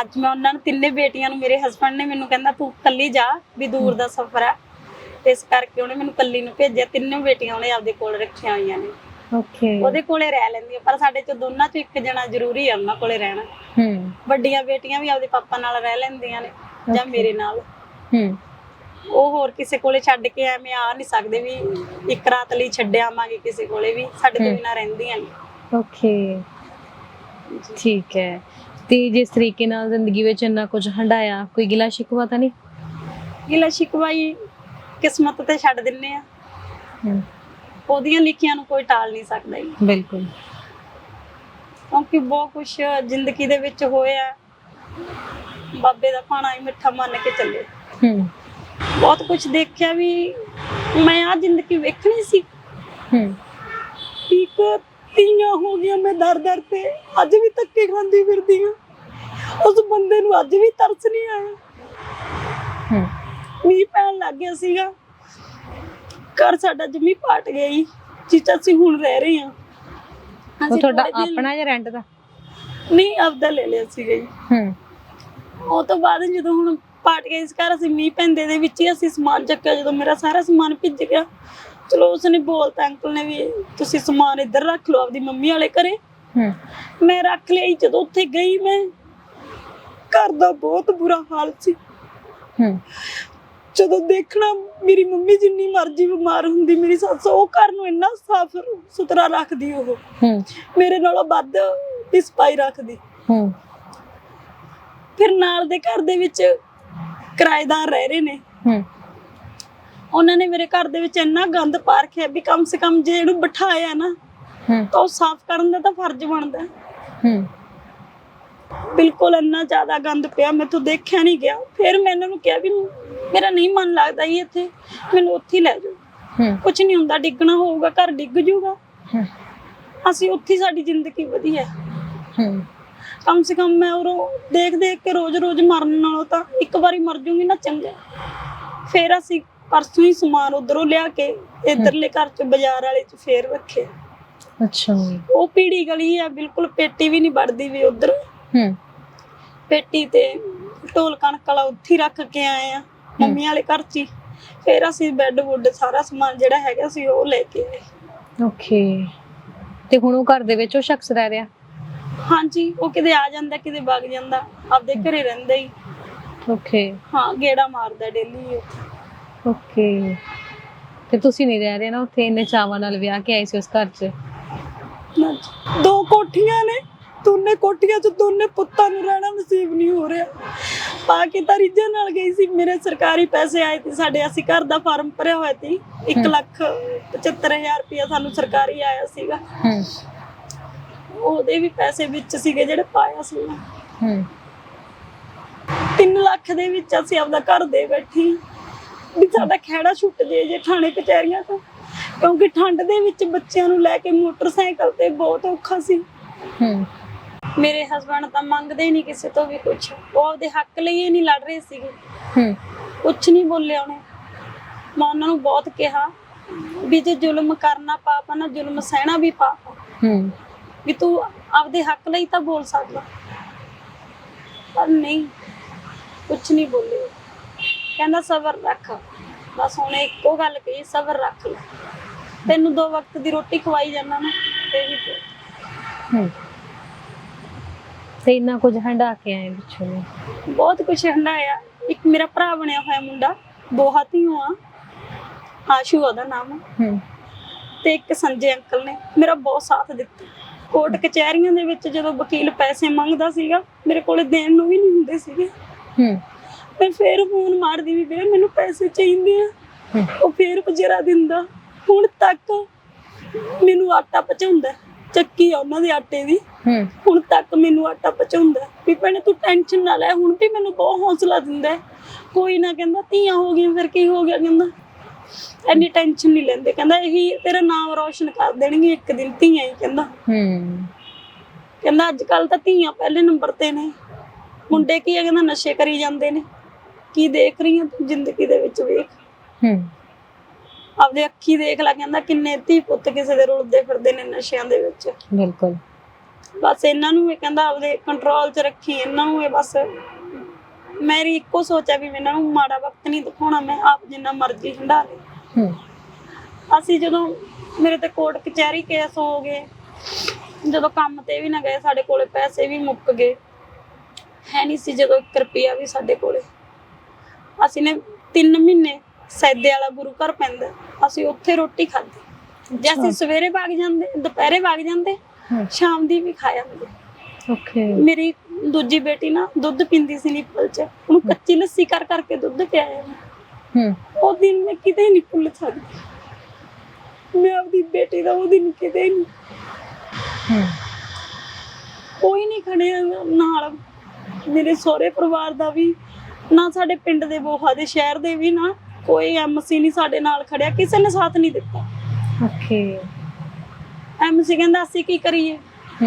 ਅੱਜ ਮੈਂ ਉਹਨਾਂ ਨੂੰ ਤਿੰਨੇ ਬੇਟੀਆਂ ਨੂੰ ਮੇਰੇ ਹਸਬੰਡ ਨੇ ਮੈਨੂੰ ਕਹਿੰਦਾ ਤੂੰ ਕੱਲੀ ਜਾ ਵੀ ਦੂਰ ਦਾ ਸਫ਼ਰ ਹੈ। ਇਸ ਕਰਕੇ ਉਹਨੇ ਮੈਨੂੰ ਕੱਲੀ ਨੂੰ ਭੇਜਿਆ। ਤਿੰਨੇ ਬੇਟੀਆਂ ਉਹਨੇ ਆਪਦੇ ਕੋਲ ਰੱਖੀਆਂ ਹੋਈਆਂ ਨੇ। ਓਕੇ ਉਹਦੇ ਕੋਲੇ ਰਹਿ ਲੈਂਦੀਆਂ ਪਰ ਸਾਡੇ ਚ ਦੋਨਾਂ ਚ ਇੱਕ ਜਣਾ ਜ਼ਰੂਰੀ ਹੈ ਉਹਨਾਂ ਕੋਲੇ ਰਹਿਣਾ। ਹੂੰ। ਵੱਡੀਆਂ ਬੇਟੀਆਂ ਵੀ ਆਪਦੇ ਪਾਪਾ ਨਾਲ ਰਹਿ ਲੈਂਦੀਆਂ ਨੇ ਜਾਂ. ਮੇਰੇ ਨਾਲ। ਹੂੰ। ਉਹ ਹੋਰ ਕਿਸੇ ਕੋਲੇ ਛੱਡ ਕੇ ਐਵੇਂ ਆ ਨਹੀਂ ਸਕਦੇ ਵੀ ਇੱਕ ਰਾਤ ਲਈ ਛੱਡ ਆਵਾਂਗੇ ਕਿਸੇ ਕੋਲੇ ਵੀ ਸਾਡੇ ਤੋਂ। ਬਿਨਾਂ ਰਹਿੰਦੀਆਂ ਨੇ। ਓਕੇ ਠੀਕ ਹੈ। ਤੇ ਜਿਸ ਤਰੀਕੇ ਨਾਲ ਜ਼ਿੰਦਗੀ ਵਿੱਚ ਇੰਨਾ ਕੁਝ ਹੰਡਾਇਆ ਕੋਈ ਗਿਲਾ ਸ਼ਿਕਵਾ ਤਾਂ ਨਹੀਂ? ਗਿਲਾ ਸ਼ਿਕਵਾਈ ਕਿਸਮਤ ਤੇ ਛੱਡ ਦਿੰਨੇ ਆ। ਹੂੰ। ਉਹਦੀਆਂ ਲਿਖੀਆਂ ਨੂੰ ਕੋਈ ਟਾਲ ਨਹੀਂ ਸਕਦਾ ਜੀ। ਬਿਲਕੁਲ। ਕਿਉਂਕਿ ਬਹੁਤ ਕੁਝ ਜ਼ਿੰਦਗੀ ਦੇ ਵਿੱਚ ਹੋਇਆ। ਬਾਬੇ ਦਾ ਖਾਣਾ ਹੀ ਮਿੱਠਾ ਮੰਨ ਕੇ ਚੱਲੇ। ਹੂੰ। ਬਹੁਤ ਕੁਝ ਦੇਖਿਆ ਵੀ ਮੈਂ ਆ ਜ਼ਿੰਦਗੀ ਵੇਖਣੀ ਸੀ। ਹੂੰ। ਇੱਕ ਤੀਆਂ ਹੋ ਗਈਆਂ ਮੈਂ ਦਰ ਦਰ ਤੇ ਅੱਜ ਵੀ ਧੱਕੇ ਖਾਂਦੀ ਫਿਰਦੀ ਹਾਂ। ਉਸ ਬੰਦੇ ਨੂੰ ਅੱਜ ਵੀ ਤਰਸ ਨਹੀਂ ਆਇਆ। ਹੂੰ। ਮੀਂਹ ਪੈਣ ਲੱਗ ਗਿਆ ਸੀਗਾ। ਘਰ ਸਾਡਾ ਜਮੀ ਪਾਟ ਜੀ ਜਿੱਥੇ ਅਸੀਂ ਹੁਣ ਰਹਿ ਰਹੇ ਹਾਂ। ਉਹ ਅਸੀਂ ਤੁਹਾਡਾ ਥੋੜ੍ਹੇ ਦਿਨ- ਆਪਣਾ ਜਾਂ ਰੈਂਟ ਦਾ? ਨਹੀਂ ਆਪਦਾ ਲੈ ਲਿਆ ਸੀਗਾ ਜੀ। ਹੂੰ। ਉਹ ਤੋਂ ਬਾਅਦ ਜਦੋਂ ਹੁਣ ਪਾਟ ਗਿਆ ਇਸ ਘਰ ਅਸੀਂ ਮੀਂਹ ਪੈਂਦੇ ਦੇ ਵਿੱਚ ਹੀ ਅਸੀਂ ਸਮਾਨ ਚੱਕਿਆ ਜਦੋਂ ਮੇਰਾ ਸਾਰਾ ਸਮਾਨ ਭਿੱਜ ਗਿਆ। ਚਲੋ ਉਸਨੇ ਬੋਲਤਾ ਅੰਕਲ ਨੇ ਵੀ ਤੁਸੀਂ ਸਮਾਨ ਇੱਧਰ ਰੱਖ ਲਓ ਆਪਦੀ ਮੰਮੀ ਵਾਲੇ ਘਰੇ। ਹੂੰ। ਮੈਂ ਰੱਖ ਲਈ ਜਦੋਂ ਉੱਥੇ ਗਈ ਮੈਂ ਘਰ ਦਾ ਬਹੁਤ ਬੁਰਾ ਹਾਲ ਸੀ। ਹੂੰ। ਜਦੋਂ ਦੇਖਣਾ ਮੇਰੀ ਮੰਮੀ ਜਿੰਨੀ ਮਰਜ਼ੀ ਬਿਮਾਰ ਹੁੰਦੀ ਮੇਰੀ ਸੱਸ ਉਹ ਘਰ ਨੂੰ ਇੰਨਾ ਸਾਫ਼ ਸੁਥਰਾ ਰੱਖਦੀ ਉਹ। ਹੂੰ। ਮੇਰੇ ਨਾਲੋਂ ਵੱਧ ਵੀ ਸਫ਼ਾਈ ਰੱਖਦੀ। ਹੂੰ। ਫਿਰ ਨਾਲ ਦੇ ਘਰ ਦੇ ਵਿੱਚ ਕਿਰਾਏਦਾਰ ਰਹਿ ਰਹੇ ਨੇ। ਹੂੰ। ਉਹਨਾਂ ਨੇ ਮੇਰੇ ਘਰ ਦੇ ਵਿੱਚ ਇੰਨਾ ਗੰਦ ਪਾ ਰੱਖਿਆ ਵੀ ਕਮ ਸੇ ਕਮ ਜੇ ਇਹਨੂੰ ਬਿਠਾਇਆ ਨਾ ਹੂੰ। ਤਾਂ ਉਹ ਸਾਫ਼ ਕਰਨ ਦਾ ਤਾਂ ਫਰਜ਼ ਬਣਦਾ। ਹੈ। ਬਿਲਕੁਲ ਇੰਨਾ ਜ਼ਿਆਦਾ ਗੰਦ ਪਿਆ ਮੈਥੋਂ ਦੇਖਿਆ ਨਹੀਂ ਗਿਆ। ਫਿਰ ਮੈਂ ਇਹਨਾਂ ਨੂੰ ਕਿਹਾ ਵੀ ਮੇਰਾ ਨਹੀਂ ਮਨ ਲੱਗਦਾ ਜੀ ਇੱਥੇ ਮੈਨੂੰ ਉੱਥੇ ਹੀ ਲੈ ਜਾਓ। ਕੁਝ ਨਹੀਂ ਹੁੰਦਾ ਡਿੱਗਣਾ ਹੋਊਗਾ ਘਰ ਡਿੱਗ ਜੂਗਾ। ਅਸੀਂ ਉੱਥੇ ਸਾਡੀ ਜ਼ਿੰਦਗੀ ਵਧੀਆ ਹੂੰ। ਕਮ ਸੇ ਕਮ ਮੈਂ ਉਹ ਦੇਖ ਦੇਖ ਕੇ ਰੋਜ਼-ਰੋਜ਼ ਮਰਨ ਨਾਲੋਂ ਤਾਂ ਇੱਕ ਵਾਰੀ ਮਰ ਜੂੰਗੀ ਨਾ ਚੰਗਾ। ਫਿਰ ਅਸੀਂ ਪਰਸੋਂ ਹੀ ਸਮਾਨ ਉਧਰੋਂ ਲਿਆ ਕੇ ਇਧਰਲੇ ਘਰ ਚ ਬਾਜ਼ਾਰ ਵਾਲੇ ਚ ਫੇਰ ਰੱਖੇ ਅੱਛਾ। ਉਹ ਪੀੜੀ ਗਲੀ ਆ ਬਿਲਕੁਲ ਪੇਟੀ ਵੀ ਨਹੀਂ ਵੜਦੀ ਵੀ ਉਧਰ। ਹੂੰ। ਪੇਟੀ ਤੇ ਢੋਲ ਕਣਕ ਵਾਲਾ ਉੱਥੇ ਰੱਖ ਕੇ ਆਏ ਆ ਮੰਮੀ ਵਾਲੇ ਘਰ ਚ ਹੀ। ਫਿਰ ਅਸੀਂ ਬੈੱਡ ਵੁੱਡ ਸਾਰਾ ਸਮਾਨ ਜਿਹੜਾ ਹੈਗਾ ਸੀ ਉਹ ਲੈ ਕੇ ਆਏ। ਓਕੇ। ਤੇ ਹੁਣ ਉਹ ਘਰ ਦੇ ਵਿੱਚ ਉਹ ਸ਼ਖਸ ਰਹਿ ਰਿਹਾ? ਹਾਂਜੀ ਉਹ ਕਿਤੇ ਆ ਜਾਂਦਾ ਕਿਤੇ ਵਗ ਜਾਂਦਾ ਆਪਦੇ ਘਰੇ ਰਹਿੰਦਾ ਹੀ। ਓਕੇ। ਹਾਂ ਗੇੜਾ ਮਾਰਦਾ ਡੇਲੀ ਉਹ। ਓਕੇ। ਤੇ ਤੁਸੀਂ ਨਹੀਂ ਰਹਿ ਰਹੇ ਨਾ ਉੱਥੇ ਇੰਨੇ ਚਾਵਾਂ ਨਾਲ ਵਿਆਹ ਕੇ ਆਏ ਸੀ ਉਸ ਘਰ 'ਚ। ਦੋ ਕੋਠੀਆਂ ਨੇ। ਦੋਨੇ ਕੋਠੀਆਂ 'ਚ ਦੋਨੇ ਪੁੱਤਾਂ ਨੂੰ ਰਹਿਣਾ ਨਸੀਬ ਨਹੀਂ ਹੋ ਰਿਹਾ। ਪਾ ਕੇ ਤਾਂ ਰੀਝਾਂ ਨਾਲ ਗਈ ਸੀ। ਮੇਰੇ ਸਰਕਾਰੀ ਪੈਸੇ ਆਏ ਤੇ ਸਾਡੇ ਅਸੀਂ ਘਰ ਦਾ ਫਾਰਮ ਭਰਿਆ ਹੋਇਆ ਸੀ। 1 ਲੱਖ 75000 ਰੁਪਇਆ ਸਾਨੂੰ ਸਰਕਾਰੀ ਆਇਆ ਸੀਗਾ। ਹੂੰ। ਉਹਦੇ ਵੀ ਪੈਸੇ ਵਿੱਚ ਸੀਗੇ ਜਿਹੜੇ ਪਾਇਆ ਸੀ। ਹੂੰ। 3 ਲੱਖ ਦੇ ਵਿੱਚ ਅਸੀਂ ਆਪਦਾ ਘਰ ਦੇ ਬੈਠੇ। ਵੀ ਸਾਡਾ ਖਹਿੜਾ ਛੁੱਟ ਜੇ ਜੇ ਥਾਣੇ ਕਚਹਿਰੀਆਂ ਤੋਂ। ਕਿਉਂਕਿ ਠੰਡ ਦੇ ਵਿੱਚ ਬੱਚਿਆਂ ਨੂੰ ਲੈ ਕੇ ਮੋਟਰਸਾਈਕਲ ਤੇ ਬਹੁਤ ਔਖਾ ਸੀ। ਹੂੰ। ਮੇਰੇ ਹਸਬੰਡ ਤਾਂ ਮੰਗਦੇ ਨਹੀਂ ਕਿਸੇ ਤੋਂ ਵੀ ਕੁਝ ਉਹ ਆਪਦੇ ਹੱਕ ਲਈ ਹੀ ਨਹੀਂ ਲੜ ਰਹੇ ਸੀਗੇ। ਹੂੰ। ਕੁਝ ਨਹੀਂ ਬੋਲੇ ਉਹਨੇ। ਮੈਂ ਉਹਨਾਂ ਨੂੰ ਬਹੁਤ ਕਿਹਾ ਵੀ ਜੇ ਜ਼ੁਲਮ ਕਰਨਾ ਪਾਪ ਆ ਨਾ ਜ਼ੁਲਮ ਸਹਿਣਾ ਵੀ ਪਾਪ ਆ। ਹੂੰ। ਵੀ ਤੂੰ ਆਪਦੇ ਹੱਕ ਲਈ ਤਾਂ ਬੋਲ ਸਕਦਾ। ਪਰ ਨਹੀਂ ਕੁਝ ਨਹੀਂ ਬੋਲੇ ਕਹਿੰਦਾ ਸਬਰ ਰੱਖ। ਬਸ ਉਹਨੇ ਇੱਕੋ ਗੱਲ ਕਹੀ ਸਬਰ ਰੱਖ ਲੈ। ਤੈਨੂੰ ਦੋ ਵਕਤ ਦੀ ਰੋਟੀ ਖਵਾਈ ਜਾਂਦਾ ਨਾ ਤੇ ਵੀ। ਹੂੰ। ਤੇ ਇੰਨਾ ਕੁਝ ਹੰਡਾ ਕੇ ਆਏ ਪਿੱਛੋਂ ਨੂੰ। ਬਹੁਤ ਕੁਝ ਹੰਡਾਇਆ। ਇੱਕ ਮੇਰਾ ਭਰਾ ਬਣਿਆ ਹੋਇਆ ਮੁੰਡਾ ਬਹੁਤ ਹੀ ਆ ਆਸ਼ੂ ਉਹਦਾ ਨਾਮ। ਹੂੰ। ਤੇ ਇੱਕ ਸੰਜੇ ਅੰਕਲ ਨੇ ਮੇਰਾ ਬਹੁਤ ਸਾਥ ਦਿੱਤਾ। ਕੋਰਟ ਕਚਹਿਰੀਆਂ ਦੇ ਵਿੱਚ ਜਦੋਂ ਵਕੀਲ ਪੈਸੇ ਮੰਗਦਾ ਸੀਗਾ ਮੇਰੇ ਕੋਲੇ ਦੇਣ ਨੂੰ ਵੀ ਨਹੀਂ ਹੁੰਦੇ ਸੀਗੇ। ਹੂੰ। ਮੈਂ ਫੇਰ ਫੋਨ ਮਾਰਦੀ ਵੀ ਵੀਰੇ ਮੈਨੂੰ ਪੈਸੇ ਚਾਹੀਦੇ ਆ। ਹੂੰ। ਉਹ ਫੇਰ ਪਜਰਾ ਦਿੰਦਾ। ਹੁਣ ਤੱਕ ਮੈਨੂੰ ਆਟਾ ਪਹੁੰਚਾਉਂਦਾ ਚੱਕੀ ਆ ਉਹਨਾਂ ਦੇ ਆਟੇ ਦੀ। ਹੂੰ। ਹੁਣ ਤੱਕ ਮੈਨੂੰ ਆਟਾ ਪਹੁੰਚਾਉਂਦਾ ਵੀ ਭੈਣੇ ਤੂੰ ਟੈਨਸ਼ਨ ਨਾ ਲੈ ਹੁਣ ਵੀ ਮੈਨੂੰ ਬਹੁਤ ਹੌਸਲਾ ਦਿੰਦਾ ਹੈ। ਕੋਈ ਨਾ ਕਹਿੰਦਾ ਧੀਆਂ ਹੋ ਗਈਆਂ ਫਿਰ ਕੀ ਹੋ ਗਿਆ ਕਹਿੰਦਾ। ਐਨੀ ਟੈਨਸ਼ਨ ਨਹੀਂ ਲੈਂਦੇ ਕਹਿੰਦਾ ਇਹੀ ਤੇਰਾ ਨਾਮ ਰੌਸ਼ਨ ਕਰ ਦੇਣਗੇ ਇੱਕ ਦਿਨ ਧੀਆਂ ਹੀ ਕਹਿੰਦਾ। ਹੂੰ। ਕਹਿੰਦਾ ਅੱਜ ਕੱਲ ਤਾਂ ਧੀਆਂ ਪਹਿਲੇ ਨੰਬਰ ਤੇ ਨੇ। ਮੁੰਡੇ ਕੀ ਆ ਕਹਿੰਦਾ ਨਸ਼ੇ ਕਰੀ ਜਾਂਦੇ ਨੇ। ਕੀ ਦੇਖ ਰਹੀ ਆ ਤੂੰ ਜ਼ਿੰਦਗੀ ਦੇ ਵਿੱਚ ਵੇਖ। ਹੂੰ। ਆਪਦੇ ਅੱਖੀ ਦੇਖ ਲੈ ਕਹਿੰਦਾ ਕਿੰਨੇ ਧੀ ਪੁੱਤ ਕਿਸੇ ਦੇ ਰੁਲਦੇ ਫਿਰਦੇ ਨੇ ਨਸ਼ਿਆਂ ਦੇ ਵਿੱਚ। ਬਿਲਕੁਲ। ਬਸ ਇਹਨਾਂ ਨੂੰ ਇਹ ਕਹਿੰਦਾ ਆਪਦੇ ਕੰਟਰੋਲ 'ਚ ਰੱਖੀ ਇਹਨਾਂ ਨੂੰ ਇਹ ਬਸ। ਮੇਰੀ ਇੱਕੋ ਸੋਚ ਹੈ ਵੀ ਮੈਂ ਇਹਨਾਂ ਨੂੰ ਮਾੜਾ ਵਕਤ ਨਹੀਂ ਦਿਖਾਉਣਾ ਮੈਂ ਆਪ ਜਿੰਨਾ ਮਰਜ਼ੀ ਹੰਡਾ ਲੇ। ਹੂੰ। ਅਸੀਂ ਜਦੋਂ ਮੇਰੇ ਤੇ ਕੋਰਟ ਕਚਹਿਰੀ ਕੇਸ ਹੋ ਗਏ ਜਦੋਂ ਕੰਮ ਤੇ ਵੀ ਨਾ ਗਏ ਸਾਡੇ ਕੋਲੇ ਪੈਸੇ ਵੀ ਮੁੱਕ ਗਏ। ਹੈ ਨਹੀਂ ਸੀ ਜਦੋਂ 1 ਰੁਪਿਆ ਵੀ ਸਾਡੇ ਕੋਲੇ। ਅਸੀਂ ਨੇ 3 ਮਹੀਨੇ ਸੈਦੇ ਵਾਲਾ ਗੁਰੂ ਘਰ ਪੈਂਦਾ ਅਸੀਂ ਉੱਥੇ ਰੋਟੀ ਖਾਧੀ। ਜੇ ਅਸੀਂ ਸਵੇਰੇ ਵਗ ਜਾਂਦੇ ਦੁਪਹਿਰੇ ਵਗ ਜਾਂਦੇ ਸ਼ਾਮ ਦੀ ਵੀ ਖਾ ਜਾਂਦੇ ਓਕੇ। ਮੇਰੀ ਦੂਜੀ ਬੇਟੀ ਨਾ ਦੁੱਧ ਪੀਂਦੀ ਸੀ ਨਿੱਪਲ ਚ। ਉਹਨੂੰ ਕੱਚੀ ਲੱਸੀ ਕਰ ਕਰਕੇ ਦੁੱਧ ਪਿਆਇਆ। ਮੈਂ। ਹੂੰ। ਉਹ ਦਿਨ ਮੈਂ ਕਿਤੇ ਨਹੀਂ ਭੁੱਲ ਸਕਦੀ। ਮੈਂ ਆਪਦੀ ਬੇਟੀ ਦਾ ਉਹ ਦਿਨ ਕਿਤੇ ਨਹੀਂ ਹੂੰ। ਕੋਈ ਨਹੀਂ ਖੜਿਆ ਨਾਲ। ਮੇਰੇ ਸਹੁਰੇ ਪਰਿਵਾਰ ਦਾ ਵੀ ਨਾ ਸਾਡੇ ਪਿੰਡ ਦੇ ਬੋਹਾ ਦੇ ਸ਼ਹਿਰ ਦੇ ਵੀ ਨਾ ਕੋਈ ਐਮਸੀ ਨਹੀਂ ਸਾਡੇ ਨਾਲ ਖੜਿਆ। ਕਿਸੇ ਨੇ ਸਾਥ ਨਹੀਂ ਦਿੱਤਾ। ਓਕੇ। ਐਮਸੀ ਕਹਿੰਦਾ ਅਸੀਂ ਕੀ ਕਰੀਏ?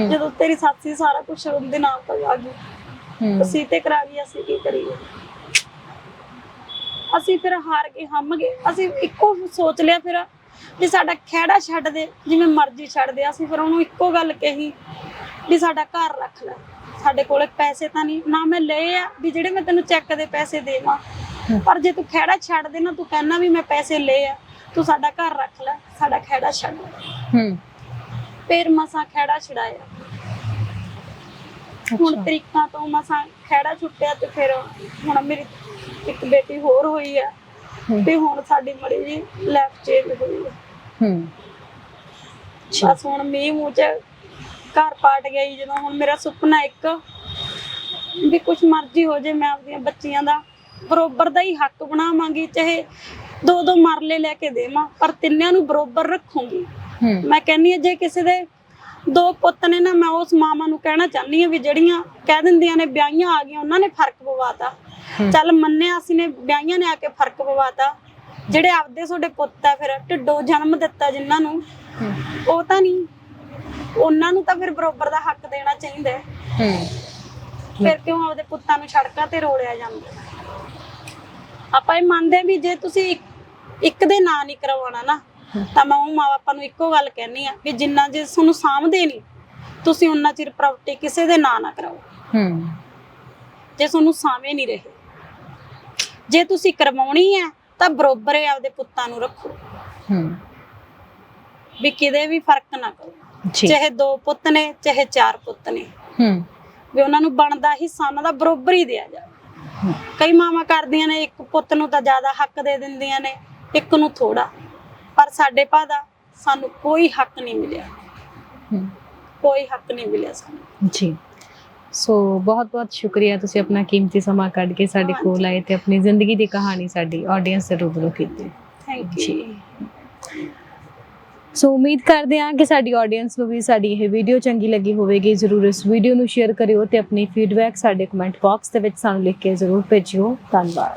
ਜਦੋਂ ਤੇਰੀ ਸਾਥੀ ਸਾਰਾ ਕੁਝ ਉਹਦੇ ਨਾਲ ਆ ਗਈ। ਅਸੀਂ ਤੇ ਕਰਾ ਗਈ ਅਸੀਂ ਕੀ ਕਰੀਏ? ਅਸੀਂ ਫਿਰ ਹਾਰ ਕੇ ਹੰਮ ਗਏ। ਅਸੀਂ ਇੱਕੋ ਸੋਚ ਲਿਆ ਫਿਰ ਵੀ ਸਾਡਾ ਖਹਿੜਾ ਛੱਡ ਦੇ ਜਿਵੇਂ ਮਰਜ਼ੀ ਛੱਡ ਦੇ। ਅਸੀਂ ਫਿਰ ਉਹਨੂੰ ਇੱਕੋ ਗੱਲ ਕਹੀ ਵੀ ਸਾਡਾ ਘਰ ਰੱਖ ਲੈ। ਸਾਡੇ ਕੋਲੇ ਪੈਸੇ ਤਾਂ ਨਹੀਂ। ਨਾ ਮੈਂ ਲਏ ਆ ਵੀ ਜਿਹੜੇ ਮੈਂ ਤੈਨੂੰ ਚੈੱਕ ਦੇ ਪੈਸੇ ਦੇਵਾਂ। ਪਰ ਜੇ ਤੂੰ ਖਹਿੜਾ ਛੱਡ ਦੇ ਨਾ ਤੂੰ ਕਹਿਣਾ ਵੀ ਮੈਂ ਪੈਸੇ ਲਏ ਆ ਤੂੰ ਸਾਡਾ ਘਰ ਰੱਖ ਲੈ ਸਾਡਾ ਖਹਿੜਾ ਛੱਡ ਹੂੰ। ਫਿਰ ਮਸਾਂ ਖਹਿੜਾ ਛਡਾਇਆ। ਹੁਣ ਤਰੀਕਾਂ ਤੋਂ ਮਸਾਂ ਖਹਿੜਾ ਛੁੱਟਿਆ ਤੇ ਫਿਰ ਹੁਣ ਮੇਰੀ ਇੱਕ ਬੇਟੀ ਹੋਰ ਹੋਈ ਆ ਹੂੰ। ਤੇ ਹੁਣ ਸਾਡੀ ਮੜੀ ਜੀ ਲੈਫਟ ਚੇਂਜ ਹੋਈ ਆ। ਹੂੰ। ਅੱਛਾ। ਬਸ ਹੁਣ ਮੀਂਹ ਮੂੰਹ ਚ ਘਰ ਪਾਟ ਗਈ ਜਦੋਂ ਹੁਣ ਮੇਰਾ ਸੁਪਨਾ ਇੱਕ ਵੀ ਕੁਛ ਮਰਜ਼ੀ ਹੋ ਜੇ ਮੈਂ ਆਪਦੀਆਂ ਬੱਚੀਆਂ ਦਾ ਬਰੋਬਰ ਦਾ ਹੀ ਹੱਕ ਬਣਾਵਾਂਗੀ ਚਾਹੇ ਦੋ ਦੋ ਮਰਲੇ ਲੈ ਕੇ ਦੇਵਾਂ ਪਰ ਤਿੰਨਿਆਂ ਨੂੰ ਬਰੋਬਰ ਰੱਖੂੰਗੀ। ਮੈਂ ਕਹਿੰਨੀ ਆ ਜੇ ਕਿਸੇ ਦੇ ਦੋ ਪੁੱਤ ਨੇ ਨਾ ਮੈਂ ਉਸ ਮਾਮਾ ਨੂੰ ਕਹਿਣਾ ਚਾਹਨੀ ਆ ਵੀ ਜਿਹੜੀਆਂ ਕਹਿ ਦਿੰਦੀਆਂ ਨੇ ਵਿਆਹੀਆਂ ਆ ਗਈਆਂ ਉਹਨਾਂ ਨੇ ਫ਼ਰਕ ਪਵਾਤਾ। ਚੱਲ ਮੰਨਿਆ ਅਸੀਂ ਨੇ ਵਿਆਹੀਆਂ ਨੇ ਆ ਕੇ ਫ਼ਰਕ ਪਵਾਤਾ। ਜਿਹੜੇ ਆਪਦੇ ਤੁਹਾਡੇ ਪੁੱਤ ਆ ਫਿਰ ਢਿੱਡੋਂ ਜਨਮ ਦਿੱਤਾ ਜਿਨ੍ਹਾਂ ਨੂੰ ਉਹ ਤਾਂ ਨਹੀਂ। ਉਹਨਾਂ ਨੂੰ ਤਾਂ ਫਿਰ ਬਰੋਬਰ ਦਾ ਹੱਕ ਦੇਣਾ ਚਾਹੀਦਾ ਹੈ। ਫਿਰ ਕਿਉਂ ਆਪਦੇ ਪੁੱਤਾਂ ਨੂੰ ਸੜਕਾਂ ਤੇ ਰੋਲਿਆ ਜਾਂਦਾ? ਆਪਾਂ ਇਹ ਮੰਨਦੇ ਵੀ ਜੇ ਤੁਸੀਂ ਇੱਕ- ਇੱਕ ਦੇ ਨਾਂ ਨਹੀਂ ਕਰਵਾਉਣਾ ਨਾ ਤਾਂ ਮੈਂ ਉਹ ਮਾਪਿਆਂ ਨੂੰ ਇੱਕੋ ਗੱਲ ਕਹਿਣੀ ਆ ਵੀ ਜਿੰਨਾ ਜੇ ਤੁਹਾਨੂੰ ਸਾਂਭਦੇ ਨਹੀਂ ਤੁਸੀਂ ਉਹਨਾਂ ਚਿਰ ਪ੍ਰਾਪਰਟੀ ਕਿਸੇ ਦੇ ਨਾਂ ਨਾ ਕਰਾਓ। ਹੂੰ। ਜੇ ਤੁਹਾਨੂੰ ਸਾਂਭੇ ਨਹੀਂ ਰਹੇ ਜੇ ਤੁਸੀਂ ਕਰਵਾਉਣੀ ਹੈ ਤਾਂ ਬਰੋਬਰ ਹੀ ਆਪਦੇ ਪੁੱਤਾਂ ਨੂੰ ਰੱਖੋ। ਹੂੰ। ਵੀ ਕਿਤੇ ਵੀ ਫ਼ਰਕ ਨਾ ਕਰੋ ਚਾਹੇ ਦੋ ਪੁੱਤ ਨੇ ਚਾਹੇ ਚਾਰ ਪੁੱਤ ਨੇ। ਹੂੰ। ਵੀ ਉਹਨਾਂ ਨੂੰ ਬਣਦਾ ਹਿੱਸਾ ਉਹਨਾਂ ਦਾ ਬਰੋਬਰ ਹੀ ਦਿਆ ਜਾਵੇ। ਹੂੰ। ਕਈ ਮਾਵਾਂ ਕਰਦੀਆਂ ਨੇ ਇੱਕ ਪੁੱਤ ਨੂੰ ਤਾਂ ਜ਼ਿਆਦਾ ਹੱਕ ਦੇ ਦਿੰਦੀਆਂ ਨੇ ਇੱਕ ਨੂੰ ਥੋੜਾ ਪਰ ਸਾਡੇ ਭਾ ਦਾ ਸਾਨੂੰ ਕੋਈ ਹੱਕ ਨਹੀਂ ਮਿਲਿਆ। ਕੋਈ ਹੱਕ ਨਹੀਂ ਮਿਲਿਆ ਸਾਨੂੰ। ਜੀ। ਸੋ ਬਹੁਤ ਬਹੁਤ ਸ਼ੁਕਰੀਆ ਤੁਸੀਂ ਆਪਣਾ ਕੀਮਤੀ ਸਮਾਂ ਕੱਢ ਕੇ ਸਾਡੇ ਕੋਲ ਆਏ ਤੇ ਆਪਣੀ ਜ਼ਿੰਦਗੀ ਦੀ ਕਹਾਣੀ ਸਾਡੀ ਆਡੀਅנס ਦੇ ਰੂਬਰੂ ਕੀਤੀ। ਥੈਂਕ ਯੂ ਸੋ ਉਮੀਦ ਕਰਦੇ ਹਾਂ ਕਿ ਸਾਡੀ ਆਡੀਅנס ਨੂੰ ਵੀ ਸਾਡੀ ਇਹ ਵੀਡੀਓ ਚੰਗੀ ਲੱਗੀ ਹੋਵੇਗੀ। ਜ਼ਰੂਰ ਇਸ ਵੀਡੀਓ ਨੂੰ ਸ਼ੇਅਰ ਕਰਿਓ ਤੇ ਆਪਣੀ ਫੀਡਬੈਕ ਸਾਡੇ ਕਮੈਂਟ ਬਾਕਸ ਦੇ ਵਿੱਚ ਸਾਨੂੰ ਲਿਖ ਕੇ ਜ਼ਰੂਰ ਭੇਜਿਓ। ਧੰਨਵਾਦ।